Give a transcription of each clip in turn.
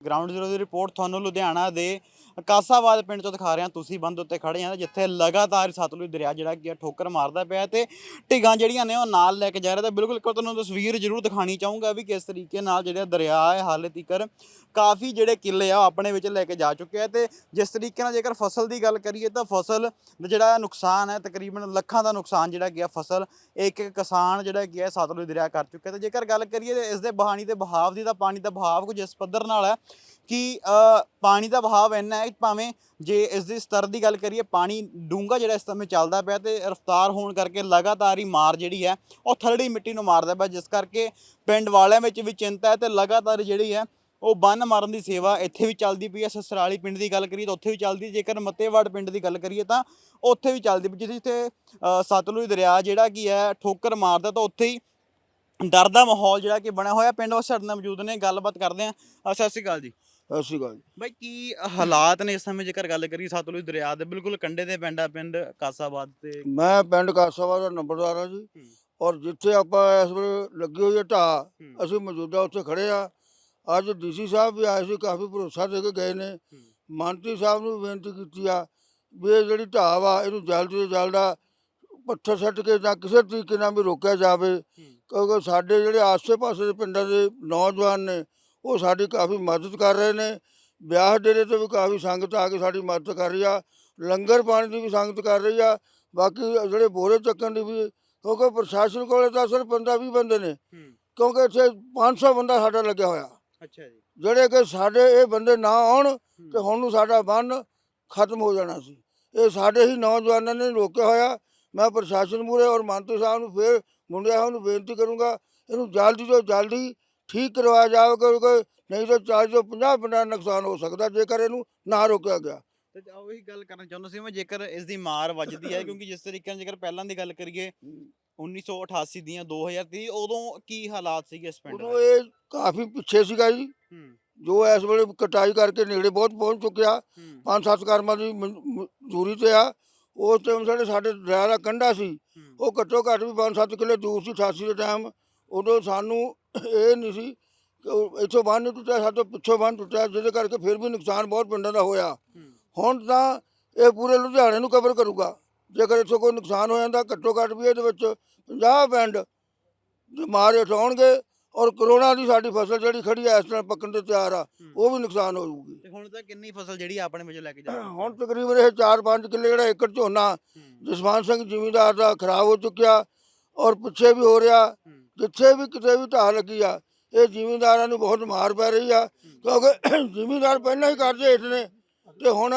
Ground zero ਦੀ report ਤੁਹਾਨੂੰ ਲੁਧਿਆਣਾ ਦੇ ਕਾਸਾਬਾਦ ਪਿੰਡ ਤੋਂ ਦਿਖਾ ਰਹੇ ਹਾਂ ਤੁਸੀਂ ਬੰਦ ਉੱਤੇ ਖੜੇ ਆ, ਜਿੱਥੇ ਲਗਾਤਾਰ ਸਤਲੁਜ ਦਰਿਆ ਜਿਹੜਾ ਕੀ ਆ ਠੋਕਰ ਮਾਰਦਾ ਪਿਆ ਤੇ ਢਿੱਗਾਂ ਜਿਹੜੀਆਂ ਨੇ ਉਹ ਨਾਲ ਲੈ ਕੇ ਜਾ ਰਿਹਾ ਤਾਂ ਬਿਲਕੁਲ ਇੱਕ ਵਾਰ ਤੁਹਾਨੂੰ ਤਸਵੀਰ ਜ਼ਰੂਰ ਦਿਖਾਣੀ ਚਾਹੂੰਗਾ ਵੀ ਕਿਸ ਤਰੀਕੇ ਨਾਲ ਜਿਹੜਾ ਦਰਿਆ ਹੈ, ਹਾਲੇ ਤੀਕਰ ਕਾਫੀ ਜਿਹੜੇ ਕਿੱਲੇ ਆ ਉਹ ਆਪਣੇ ਵਿੱਚ ਲੈ ਕੇ ਜਾ ਚੁੱਕੇ ਆ ਤੇ ਜਿਸ ਤਰੀਕੇ ਨਾਲ ਜੇਕਰ ਫਸਲ ਦੀ ਗੱਲ ਕਰੀਏ ਤਾਂ ਫਸਲ ਦਾ ਜਿਹੜਾ ਨੁਕਸਾਨ ਹੈ, ਤਕਰੀਬਨ ਲੱਖਾਂ ਦਾ ਨੁਕਸਾਨ ਜਿਹੜਾ ਗਿਆ ਫਸਲ ਇੱਕ ਇੱਕ ਕਿਸਾਨ ਜਿਹੜਾ ਗਿਆ ਸਤਲੁਜ ਦਰਿਆ ਕਰ ਚੁੱਕਿਆ ਤੇ ਜੇਕਰ ਗੱਲ ਕਰੀਏ ਤੇ ਇਸ ਦੇ ਬਹਾਨੀ ਤੇ ਬਹਾਵ ਦੀ ਤਾਂ ਪਾਣੀ ਦਾ ਬਹਾਵ ਕੁਝ ਇਸ ਪੱਧਰ ਨਾਲ ਹੈ ਕਿ ਪਾਣੀ ਦਾ ਬਹਾਵ ਇੰਨਾ ਹੈ ਭਾਵੇਂ ਜੇ ਇਸ ਦੇ ਸਤਰ ਦੀ ਗੱਲ ਕਰੀਏ, ਪਾਣੀ ਡੂੰਘਾ ਜਿਹੜਾ ਇਸ ਸਮੇਂ ਚੱਲਦਾ ਪਿਆ ਤੇ ਰਫ਼ਤਾਰ ਹੋਣ ਕਰਕੇ ਲਗਾਤਾਰ ਹੀ ਮਾਰ ਜਿਹੜੀ ਹੈ, ਉਹ ਥਰੜੀ ਮਿੱਟੀ ਨੂੰ ਮਾਰਦਾ ਪਿਆ, ਜਿਸ ਕਰਕੇ ਪਿੰਡ ਵਾਲਿਆਂ ਵਿੱਚ ਵੀ ਚਿੰਤਾ ਹੈ ਤੇ ਲਗਾਤਾਰ ਜਿਹੜੀ ਹੈ, ਉਹ ਬੰਨ ਮਾਰਨ ਦੀ ਸੇਵਾ ਇੱਥੇ ਵੀ ਚੱਲਦੀ ਪਈ ਹੈ। ਸਸਰਾਲੀ ਪਿੰਡ ਦੀ ਗੱਲ ਕਰੀਏ ਤਾਂ ਉੱਥੇ ਵੀ ਚੱਲਦੀ ਜੇਕਰ ਮੱਤੇਵਾੜ ਪਿੰਡ ਦੀ ਗੱਲ ਕਰੀਏ ਤਾਂ ਉੱਥੇ ਵੀ ਚੱਲਦੀ ਪਈ, ਜਿੱਥੇ ਜਿੱਥੇ ਸਤਲੁਜ ਦਰਿਆ ਜਿਹੜਾ ਕੀ ਹੈ, ਠੋਕਰ ਮਾਰਦਾ ਤਾਂ ਉੱਥੇ ਹੀ ਡਰ ਦਾ ਮਾਹੌਲ ਜਿਹੜਾ ਕਿ ਬਣਿਆ ਹੋਇਆ ਪਿੰਡ ਵਾਸੀ ਸਾਡੇ ਨਾਲ ਮੌਜੂਦ ਨੇ। ਗੱਲਬਾਤ ਕਰਦੇ ਆ ਸਤਿ ਸ਼੍ਰੀ ਅਕਾਲ ਜੀ। ਸਤਿ ਸ਼੍ਰੀ ਅਕਾਲ। ਬਾਈ ਕੀ ਹਾਲਾਤ ਨੇ ਇਸ ਸਮੇਂ ਜੇਕਰ ਗੱਲ ਕਰੀਏ ਸਤਲੁਜ ਦਰਿਆ ਦੇ? ਬਿਲਕੁਲ ਕੰਢੇ ਤੇ ਪੈਂਦਾ ਪਿੰਡ ਕਾਸਾਬਾਦ ਤੇ। ਮੈਂ ਪਿੰਡ ਕਾਸਾਵਾ ਦਾ ਨੰਬਰਦਾਰ ਹਾਂ ਜੀ। ਹੂੰ। ਔਰ ਜਿੱਥੇ ਆਪਾਂ ਇਸ ਵੇਲੇ ਲੱਗੀ ਹੋਈ ਹੈ ਹੂੰ। ਅਸੀਂ ਮੌਜੂਦਾ ਉੱਥੇ ਖੜੇ ਆ। ਅੱਜ ਡੀਸੀ ਸਾਹਿਬ ਵੀ ਆਏ ਸੀ ਕਾਫੀ ਭਰੋਸਾ ਦੇ ਕੇ ਗਏ ਨੇ। ਮੰਤਰੀ ਸਾਹਿਬ ਨੂੰ ਬੇਨਤੀ ਕੀਤੀ ਆ ਵੀ ਇਹ ਜਿਹੜੀ ਢਾਹ ਵਾ ਇਹਨੂੰ ਜਲਦੀ ਤੋਂ ਜਲਦਾ ਪੱਥਰ ਸੱਟ ਕੇ ਜਾਂ ਕਿਸੇ ਤਰੀਕੇ ਨਾਲ ਵੀ ਰੋਕਿਆ ਜਾਵੇ। ਕਿਉਂਕਿ ਸਾਡੇ ਜਿਹੜੇ ਆਸ-ਪਾਸੇ ਦੇ ਪਿੰਡਾਂ ਦੇ ਨੌਜਵਾਨ ਨੇ ਉਹ ਸਾਡੀ ਕਾਫੀ ਮਦਦ ਕਰ ਰਹੇ ਨੇ। ਵਿਆਹ ਡੇਰੇ ਤੇ ਵੀ ਕਾਫੀ ਸੰਗਤ ਆ ਕੇ ਸਾਡੀ ਮਦਦ ਕਰ ਰਹੀ ਆ। ਲੰਗਰ ਪਾਣੀ ਦੀ ਵੀ ਸੰਗਤ ਕਰ ਰਹੀ ਆ। ਬਾਕੀ ਜਿਹੜੇ ਬੋਰੇ ਚੱਕਣ ਦੀ ਵੀ ਕਿਉਂਕਿ ਪ੍ਰਸ਼ਾਸਨ ਕੋਲੇ ਤਾਂ ਸਿਰਫ 15-20 ਬੰਦੇ ਨੇ। ਕਿਉਂਕਿ ਇੱਥੇ 500 ਬੰਦਾ ਸਾਡਾ ਲੱਗਿਆ ਹੋਇਆ। ਅੱਛਾ ਜੀ। ਜਿਹੜੇ ਕਿ ਸਾਡੇ ਇਹ ਬੰਦੇ ਨਾ ਆਉਣ ਤੇ ਹੁਣ ਨੂੰ ਸਾਡਾ ਬੰਨ ਖਤਮ ਹੋ ਜਾਣਾ ਸੀ। ਇਹ ਸਾਡੇ ਹੀ ਨੌਜਵਾਨਾਂ ਨੇ ਰੋਕਿਆ ਹੋਇਆ। ਮੈਂ ਪ੍ਰਸ਼ਾਸਨ ਮੂਹਰੇ ਔਰ ਮੰਤਰੀ ਸਾਹਿਬ ਨੂੰ ਫੇਰ ਮੁੰਡਿਆਂ ਸਾਹਿਬ ਨੂੰ ਬੇਨਤੀ ਕਰੂੰਗਾ ਇਹਨੂੰ ਜਲਦੀ ਤੋਂ ਜਲਦੀ ਠੀਕ ਕਰਵਾਇਆ ਜਾਵੇ ਕਿਉਂਕਿ ਨਹੀਂ ਤਾਂ 40 ਤੋਂ 50 ਪਿੰਡਾਂ ਨੁਕਸਾਨ ਹੋ ਸਕਦਾ ਜੇਕਰ ਇਹਨੂੰ ਨਾ ਰੋਕਿਆ ਗਿਆ। ਤੇ ਉਹੀ ਗੱਲ ਕਰਨਾ ਚਾਹੁੰਦਾ ਸੀ ਮੈਂ ਜੇਕਰ ਇਸ ਦੀ ਮਾਰ ਵੱਜਦੀ ਹੈ ਕਿਉਂਕਿ ਜਿਸ ਤਰੀਕੇ ਨਾਲ ਜੇਕਰ ਪਹਿਲਾਂ ਦੀ ਗੱਲ ਕਰੀਏ 1988 ਦੀਆਂ 2030 ਉਦੋਂ ਕੀ ਹਾਲਾਤ ਸੀਗੇ ਇਸ ਪਿੰਡ ਉਦੋਂ ਇਹ ਕਾਫੀ ਪਿੱਛੇ ਸੀਗਾ ਜੀ। ਜੋ ਇਸ ਵੇਲੇ ਕਟਾਈ ਕਰਕੇ ਨੇੜੇ ਬਹੁਤ ਪਹੁੰਚ ਚੁੱਕਿਆ। ਪੰਜ ਸੱਤ ਕਰਮਾਂ ਦੀ ਮਜ਼ਦੂਰੀ ਤੇ ਆ। ਉਸ ਟਾਈਮ ਸਾਡੇ ਸਾਡੇ ਦਰਿਆ ਦਾ ਕੰਢਾ ਸੀ। ਉਹ ਘੱਟੋ ਘੱਟ ਵੀ 5-7 ਕਿਲੇ ਦੂਰ ਸੀ 88 ਦੇ ਟਾਈਮ ਉਦੋਂ ਸਾਨੂੰ ਇਹ ਨਹੀਂ ਸੀ ਕਿ ਇੱਥੋਂ ਬੰਨ ਨਹੀਂ ਟੁੱਟਿਆ ਸਾਡੇ ਪਿੱਛੋਂ ਬੰਨ ਟੁੱਟਿਆ ਜਿਹਦੇ ਕਰਕੇ ਫਿਰ ਵੀ ਨੁਕਸਾਨ ਬਹੁਤ ਪਿੰਡਾਂ ਦਾ ਹੋਇਆ। ਹੁਣ ਤਾਂ ਇਹ ਪੂਰੇ ਲੁਧਿਆਣੇ ਨੂੰ ਕਵਰ ਕਰੂਗਾ। ਜੇਕਰ ਇੱਥੋਂ ਕੋਈ ਨੁਕਸਾਨ ਹੋ ਜਾਂਦਾ ਘੱਟੋ ਘੱਟ ਵੀ ਇਹਦੇ ਵਿੱਚ 50 ਪਿੰਡ ਮਾਰੇ ਉਠਾਉਣਗੇ ਔਰ ਕਰੋਨਾ ਦੀ ਸਾਡੀ ਫਸਲ ਜਿਹੜੀ ਖੜੀ ਐ ਇਸ ਤਰ੍ਹਾਂ ਪੱਕਣ ਤੇ ਤਿਆਰ ਆ। ਉਹ ਵੀ ਨੁਕਸਾਨ ਹੋ ਜਾਊਗੀ। ਤੇ ਹੁਣ ਤਾਂ ਕਿੰਨੀ ਫਸਲ ਜਿਹੜੀ ਆ ਆਪਣੇ ਵਿੱਚ ਲੈ ਕੇ ਜਾ? ਹੁਣ ਤਕਰੀਬਨ ਇਹ 4-5 ਕਿੱਲੇ ਜਿਹੜਾ ਏਕੜ ਝੋਨਾ ਜਸਵੰਤ ਸਿੰਘ ਜ਼ਿਮੀਂਦਾਰ ਦਾ ਖਰਾਬ ਹੋ ਚੁੱਕਿਆ ਔਰ ਪਿੱਛੇ ਵੀ ਹੋ ਰਿਹਾ। ਜਿੱਥੇ ਵੀ ਕਿਤੇ ਵੀ ਢਾਹ ਲੱਗੀ ਆ ਇਹ ਜ਼ਿਮੀਂਦਾਰਾਂ ਨੂੰ ਬਹੁਤ ਮਾਰ ਪੈ ਰਹੀ ਆ ਕਿਉਂਕਿ ਜ਼ਿਮੀਂਦਾਰ ਪਹਿਲਾਂ ਹੀ ਕਰਜ਼ੇ ਹੇਠ ਨੇ ਤੇ ਹੁਣ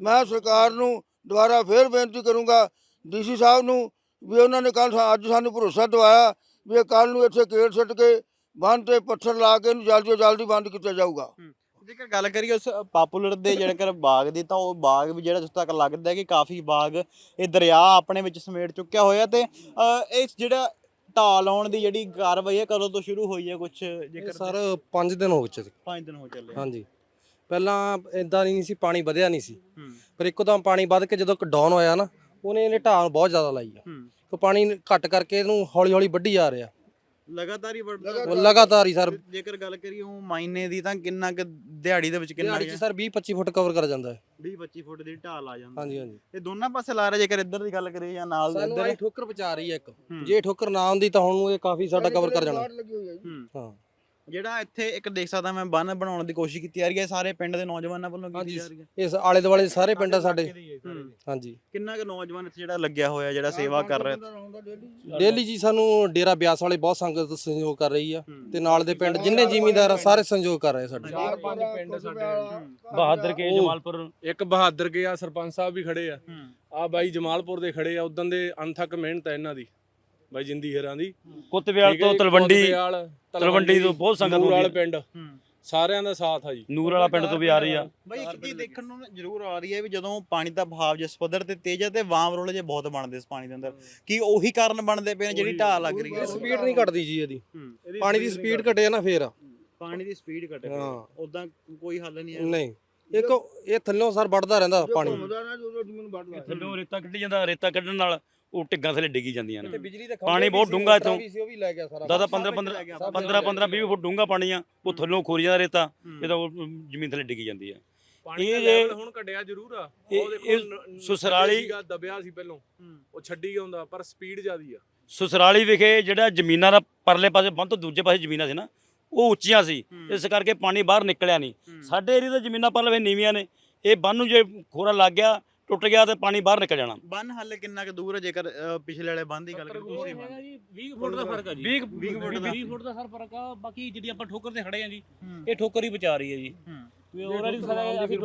ਮੈਂ ਸਰਕਾਰ ਨੂੰ ਦੁਬਾਰਾ ਫੇਰ ਬੇਨਤੀ ਕਰੂੰਗਾ ਡੀਸੀ ਸਾਹਿਬ ਨੂੰ ਵੀ ਉਹਨਾਂ ਨੇ ਕੱਲ ਅੱਜ ਸਾਨੂੰ ਭਰੋਸਾ ਦਵਾਇਆ ਵੀ ਇਹ ਕੱਲ ਨੂੰ ਇੱਥੇ ਕੇੜ ਸੁੱਟ ਕੇ ਬੰਦ ਤੇ ਪੱਥਰ ਲਾ ਕੇ ਇਹਨੂੰ ਜਲਦੀ ਤੋਂ ਜਲਦੀ ਬੰਦ ਕੀਤਾ ਜਾਊਗਾ। ਜੇਕਰ ਗੱਲ ਕਰੀਏ ਉਸ ਪਾਪੂਲਰ ਦੇ ਜਿਹੜੇ ਬਾਗ ਦੀ ਤਾਂ ਉਹ ਬਾਗ ਵੀ ਜਿਹੜਾ ਜਿੱਥੇ ਤੱਕ ਲੱਗਦਾ ਹੈ ਕਿ ਕਾਫੀ ਬਾਗ ਇਹ ਦਰਿਆ ਆਪਣੇ ਵਿੱਚ ਸਮੇਟ ਚੁੱਕਿਆ ਹੋਇਆ ਤੇ ਇਹ ਜਿਹੜਾ ਢਾਲ ਲਾਉਣ ਦੀ ਜਿਹੜੀ ਕਾਰਵਾਈ ਹੈ ਕਦੋਂ ਤੋਂ ਸ਼ੁਰੂ ਹੋਈ ਹੈ ਕੁਝ ਇਹ ਜੇਕਰ ਸਰ 5 ਦਿਨ ਹੋ ਚੁੱਕੇ 5 ਦਿਨ ਹੋ ਚੱਲੇ ਹਾਂਜੀ। ਪਹਿਲਾਂ ਇਦਾਂ ਨਹੀਂ ਸੀ ਪਾਣੀ ਵਧਿਆ ਨਹੀਂ ਸੀ। ਪਰ ਇੱਕਦਮ ਪਾਣੀ ਵੱਧ ਕੇ ਜਦੋਂ ਡਾਊਨ ਹੋਇਆ ਨਾ ਉਹਨੇ ਇਹਨੇ ਢਾਲ ਬਹੁਤ ਜ਼ਿਆਦਾ ਲਾਈ ਆ। ਤੇ ਪਾਣੀ ਘੱਟ ਕਰਕੇ ਇਹਨੂੰ ਹੌਲੀ ਹੌਲੀ ਵੱਢੀ ਜਾ ਰਿਹਾ। ਲਗਾਤਾਰ ਹੀ ਵੱਧਦਾ ਉਹ ਲਗਾਤਾਰ ਹੀ ਸਰ। ਜੇਕਰ ਗੱਲ ਕਰੀਏ ਉਹ ਮਾਇਨੇ ਦੀ ਤਾਂ ਕਿੰਨਾ ਕੁ ਦਿਹਾੜੀ ਦੇ ਵਿੱਚ ਕਿੰਨਾ ਦਿਹਾੜੀ 'ਚ ਸਰ 20 25 ਫੁੱਟ ਕਵਰ ਕਰ ਜਾਂਦਾ ਹੈ। 20 25 ਫੁੱਟ ਦੀ ਢਾਲ ਆ ਜਾਂਦੀ ਹਾਂਜੀ ਹਾਂਜੀ। ਇਹ ਦੋਨਾਂ ਪਾਸੇ ਲਾ ਰਿਹਾ ਜੇਕਰ ਇੱਧਰ ਦੀ ਗੱਲ ਕਰੀਏ ਜਾਂ ਨਾਲ ਦੇ ਸਾਨੂੰ ਇੱਧਰ ਆਈ ਠੋਕਰ ਬਚਾ ਰਹੀ ਹੈ ਇੱਕ। ਜੇ ਠੋਕਰ ਨਾ ਆਉਂਦੀ ਤਾਂ ਹੁਣ ਇਹ ਕਾਫੀ ਸਾਡਾ ਕਵਰ ਕਰ ਜਾਣਾ। ਹਾਂ। ਜਿਹੜਾ ਇੱਥੇ ਇੱਕ ਦੇਖ ਸਕਦਾ ਮੈਂ ਬੰਨ ਬਣਾਉਣ ਦੀ ਕੋਸ਼ਿਸ਼ ਕੀਤੀ ਜਾ ਰਹੀ ਹੈ ਸਾਰੇ ਪਿੰਡ ਦੇ ਨੌਜਵਾਨਾਂ ਵੱਲੋਂ ਕੀਤੀ ਹਾਂਜੀ। ਜਾ ਰਹੀ ਹੈ। ਇਸ ਆਲੇ ਦੁਆਲੇ ਦੇ ਸਾਰੇ ਪਿੰਡ ਆ ਸਾਡੇ। ਹੂੰ। ਹਾਂਜੀ। ਕਿੰਨਾ ਕੁ ਨੌਜਵਾਨ ਇੱਥੇ ਜਿਹੜਾ ਲੱਗਿਆ ਹੋਇਆ ਜਿਹੜਾ ਸੇਵਾ ਕਰ ਰਿਹਾ? ਡੇਲੀ। ਜੀ ਸਾਨੂੰ ਡੇਰਾ ਬਿਆਸ ਵਾਲੇ ਬਹੁਤ ਸੰਗਤ ਸਹਿਯੋਗ ਕਰ ਰਹੀ ਆ। ਤੇ ਨਾਲ ਦੇ ਪਿੰਡ ਜਿੰਨੇ ਜ਼ਿਮੀਂਦਾਰ ਆ ਸਾਰੇ ਸਹਿਯੋਗ ਕਰ ਰਹੇ ਸਾਡੇ। ਚਾਰ ਪੰਜ ਪਿੰਡ ਸਾਡੇ। ਬਹਾਦਰ ਕੇ ਜਮਾਲਪੁਰ। ਇੱਕ ਬਹਾਦਰ ਕੇ ਆ ਸਰਪੰਚ ਸਾਹਿਬ ਵੀ ਖੜੇ ਆ। ਹੂੰ। ਆ ਬਾਈ ਜਮਾਲਪੁਰ ਦੇ ਖੜੇ ਆ ਉਦੋਂ ਦੇ ਅਣਥੱਕ ਮਿਹਨਤ ਹੈ ਇਹਨਾਂ ਦੀ ਬਾਈ ਜਿੰਦੀ ਹੀਰਾਂ ਦੀ। ਠੀਕ ਹੈ ਤੋਂ ਜੀ, ਤਲਵੰਡੀ ਤਲਵੰਡੀ ਤੋਂ ਬਹੁਤ ਸੰਗਤ ਨੂਰ ਵਾਲੇ ਪਿੰਡ। ਸਾਰਿਆਂ ਦਾ ਸਾਥ ਆ ਜੀ। ਨੂਰ ਵਾਲਾ ਪਿੰਡ ਤੋਂ ਵੀ ਆ ਰਹੀ ਆ। ਬਈ ਇੱਕ ਚੀਜ਼ ਦੇਖਣ ਨੂੰ ਨਾ ਜ਼ਰੂਰ ਆ ਰਹੀ ਹੈ ਵੀ ਜਦੋਂ ਪਾਣੀ ਦਾ ਬਹਾਵ ਜਿਸ ਪੱਧਰ ਤੇ ਤੇਜ਼ ਹੈ ਤੇ ਵਾਮ ਰੋਲੇ ਜੇ ਬਹੁਤ ਬਣਦੇ ਇਸ ਪਾਣੀ ਦੇ ਅੰਦਰ। ਕੀ ਉਹੀ ਕਾਰਨ ਬਣਦੇ ਪਏ ਨੇ ਜਿਹੜੀ ਢਾਹ ਲੱਗ ਰਹੀ ਹੈ? ਸਪੀਡ ਨਹੀਂ ਘਟਦੀ ਜੀ ਇਹਦੀ। ਪਾਣੀ ਦੀ ਸਪੀਡ ਘਟੇ ਨਾ ਫੇਰ। ਪਾਣੀ ਦੀ ਸਪੀਡ ਘਟੇ ਹਾਂ। ਉਦਾਂ ਕੋਈ ਹੱਲ ਨਹੀਂ ਹੈ। ਨਹੀਂ ਇੱਕ ਇਹ ਥੱਲੋਂ ਸਰ ਵੱਢਦਾ ਰਹਿੰਦਾ ਪਾਣੀ। ਥੱਲੋਂ ਰੇਤਾ ਕੱਢੀ ਜਾਂਦਾ ਰੇਤਾ ਕੱਢਣ ਨਾਲ ਉਹ ਢਿੱਗਾਂ ਥੱਲੇ ਡਿੱਗੀ ਜਾਂਦੀਆਂ ਤੇ ਨੇ ਬਿਜਲੀ ਦੇ ਪਾਣੀ ਬਹੁਤ ਡੂੰਘਾ ਇੱਥੋਂ। ਵੀ ਸੀ ਉਹ ਵੀ ਲੈ ਗਿਆ ਸਾਰਾ ਦਾਦਾ ਸਭ 15 ਵਿੱਚ ਲੈ ਗਿਆ, 15 ਸਭ 15 15 20 ਫੁੱਟ ਡੂੰਘਾ ਪਾਣੀ ਆ ਉਹ। ਥੱਲੋਂ ਖੋਰੀਆਂ ਦਾ ਰੇਤਾ ਹੂੰ। ਇਹ ਤਾਂ ਉਹ ਜ਼ਮੀਨ ਥੱਲੇ ਡਿੱਗੀ ਜਾਂਦੀ ਹੈ ਪਾਣੀ ਇਹ ਦਾ ਜੇ- ਲੈਵਲ ਹੁਣ ਘਟਿਆ ਜ਼ਰੂਰ ਆ ਉਹ ਦੇਖੋ ਸੁਸਰਾਲੀ- ਦਬਿਆ ਸੀ ਪਹਿਲੋਂ। ਉਹ ਛੱਡੀ ਗਿਆ ਹੁੰਦਾ ਪਰ ਸਪੀਡ ਜ਼ਿਆਦੀ ਆ ਸੁਸਰਾਲੀ ਵਿਖੇ ਜਿਹੜਾ ਜ਼ਮੀਨਾਂ ਦਾ ਪਰਲੇ ਪਾਸੇ ਬੰਦ ਤੋਂ ਦੂਜੇ ਪਾਸੇ ਜ਼ਮੀਨਾਂ ਸੀ ਨਾ ਉਹ ਉੱਚੀਆਂ ਸੀ। ਇਸ ਕਰਕੇ ਪਾਣੀ ਬਾਹਰ ਨਿਕਲਿਆ ਨਹੀਂ। ਸਾਡੇ ਏਰੀਆ ਦੇ ਜ਼ਮੀਨਾਂ ਪਰਲੇ ਵੇ ਨੀਵੀਆਂ ਨੇ ਇਹ ਬੰਨ ਨੂੰ ਜੇ ਖੋਰਾ ਲੱਗ ਗਿਆ ਟੁੱਟ ਗਿਆ ਤੇ ਪਾਣੀ ਬਾਹਰ ਨਿਕਲ ਜਾਣਾ। ਬੰਨ ਹਾਲੇ ਕਿੰਨਾ ਕੁ ਦੂਰ ਹੈ ਜੇਕਰ ਅ, ਪਿਛਲੇ ਵਾਲੇ ਬੰਨ ਦੀ ਗੱਲ ਕਰੀਏ ਦੂਸਰੀ ਬੰਨ। ਹੈਗਾ ਜੀ 20 ਫੁੱਟ ਦਾ ਫ਼ਰਕ ਆ ਜੀ। 20 20 ਫੁੱਟ ਦਾ। 20 ਫੁੱਟ ਦਾ ਸਰ ਫ਼ਰਕ ਆ ਬਾਕੀ ਜਿਹੜੀ ਆਪਾਂ ਠੋਕਰ ਤੇ ਖੜੇ ਆ ਜੀ ਹੂੰ। ਇਹ ਠੋਕਰ ਹੀ ਬਚਾ ਰਹੀ ਹੈ ਜੀ। ਹੂੰ। ਵੀ ਆਲਰੇਡੀ ਸਾਰਾ ਅਸੀਂ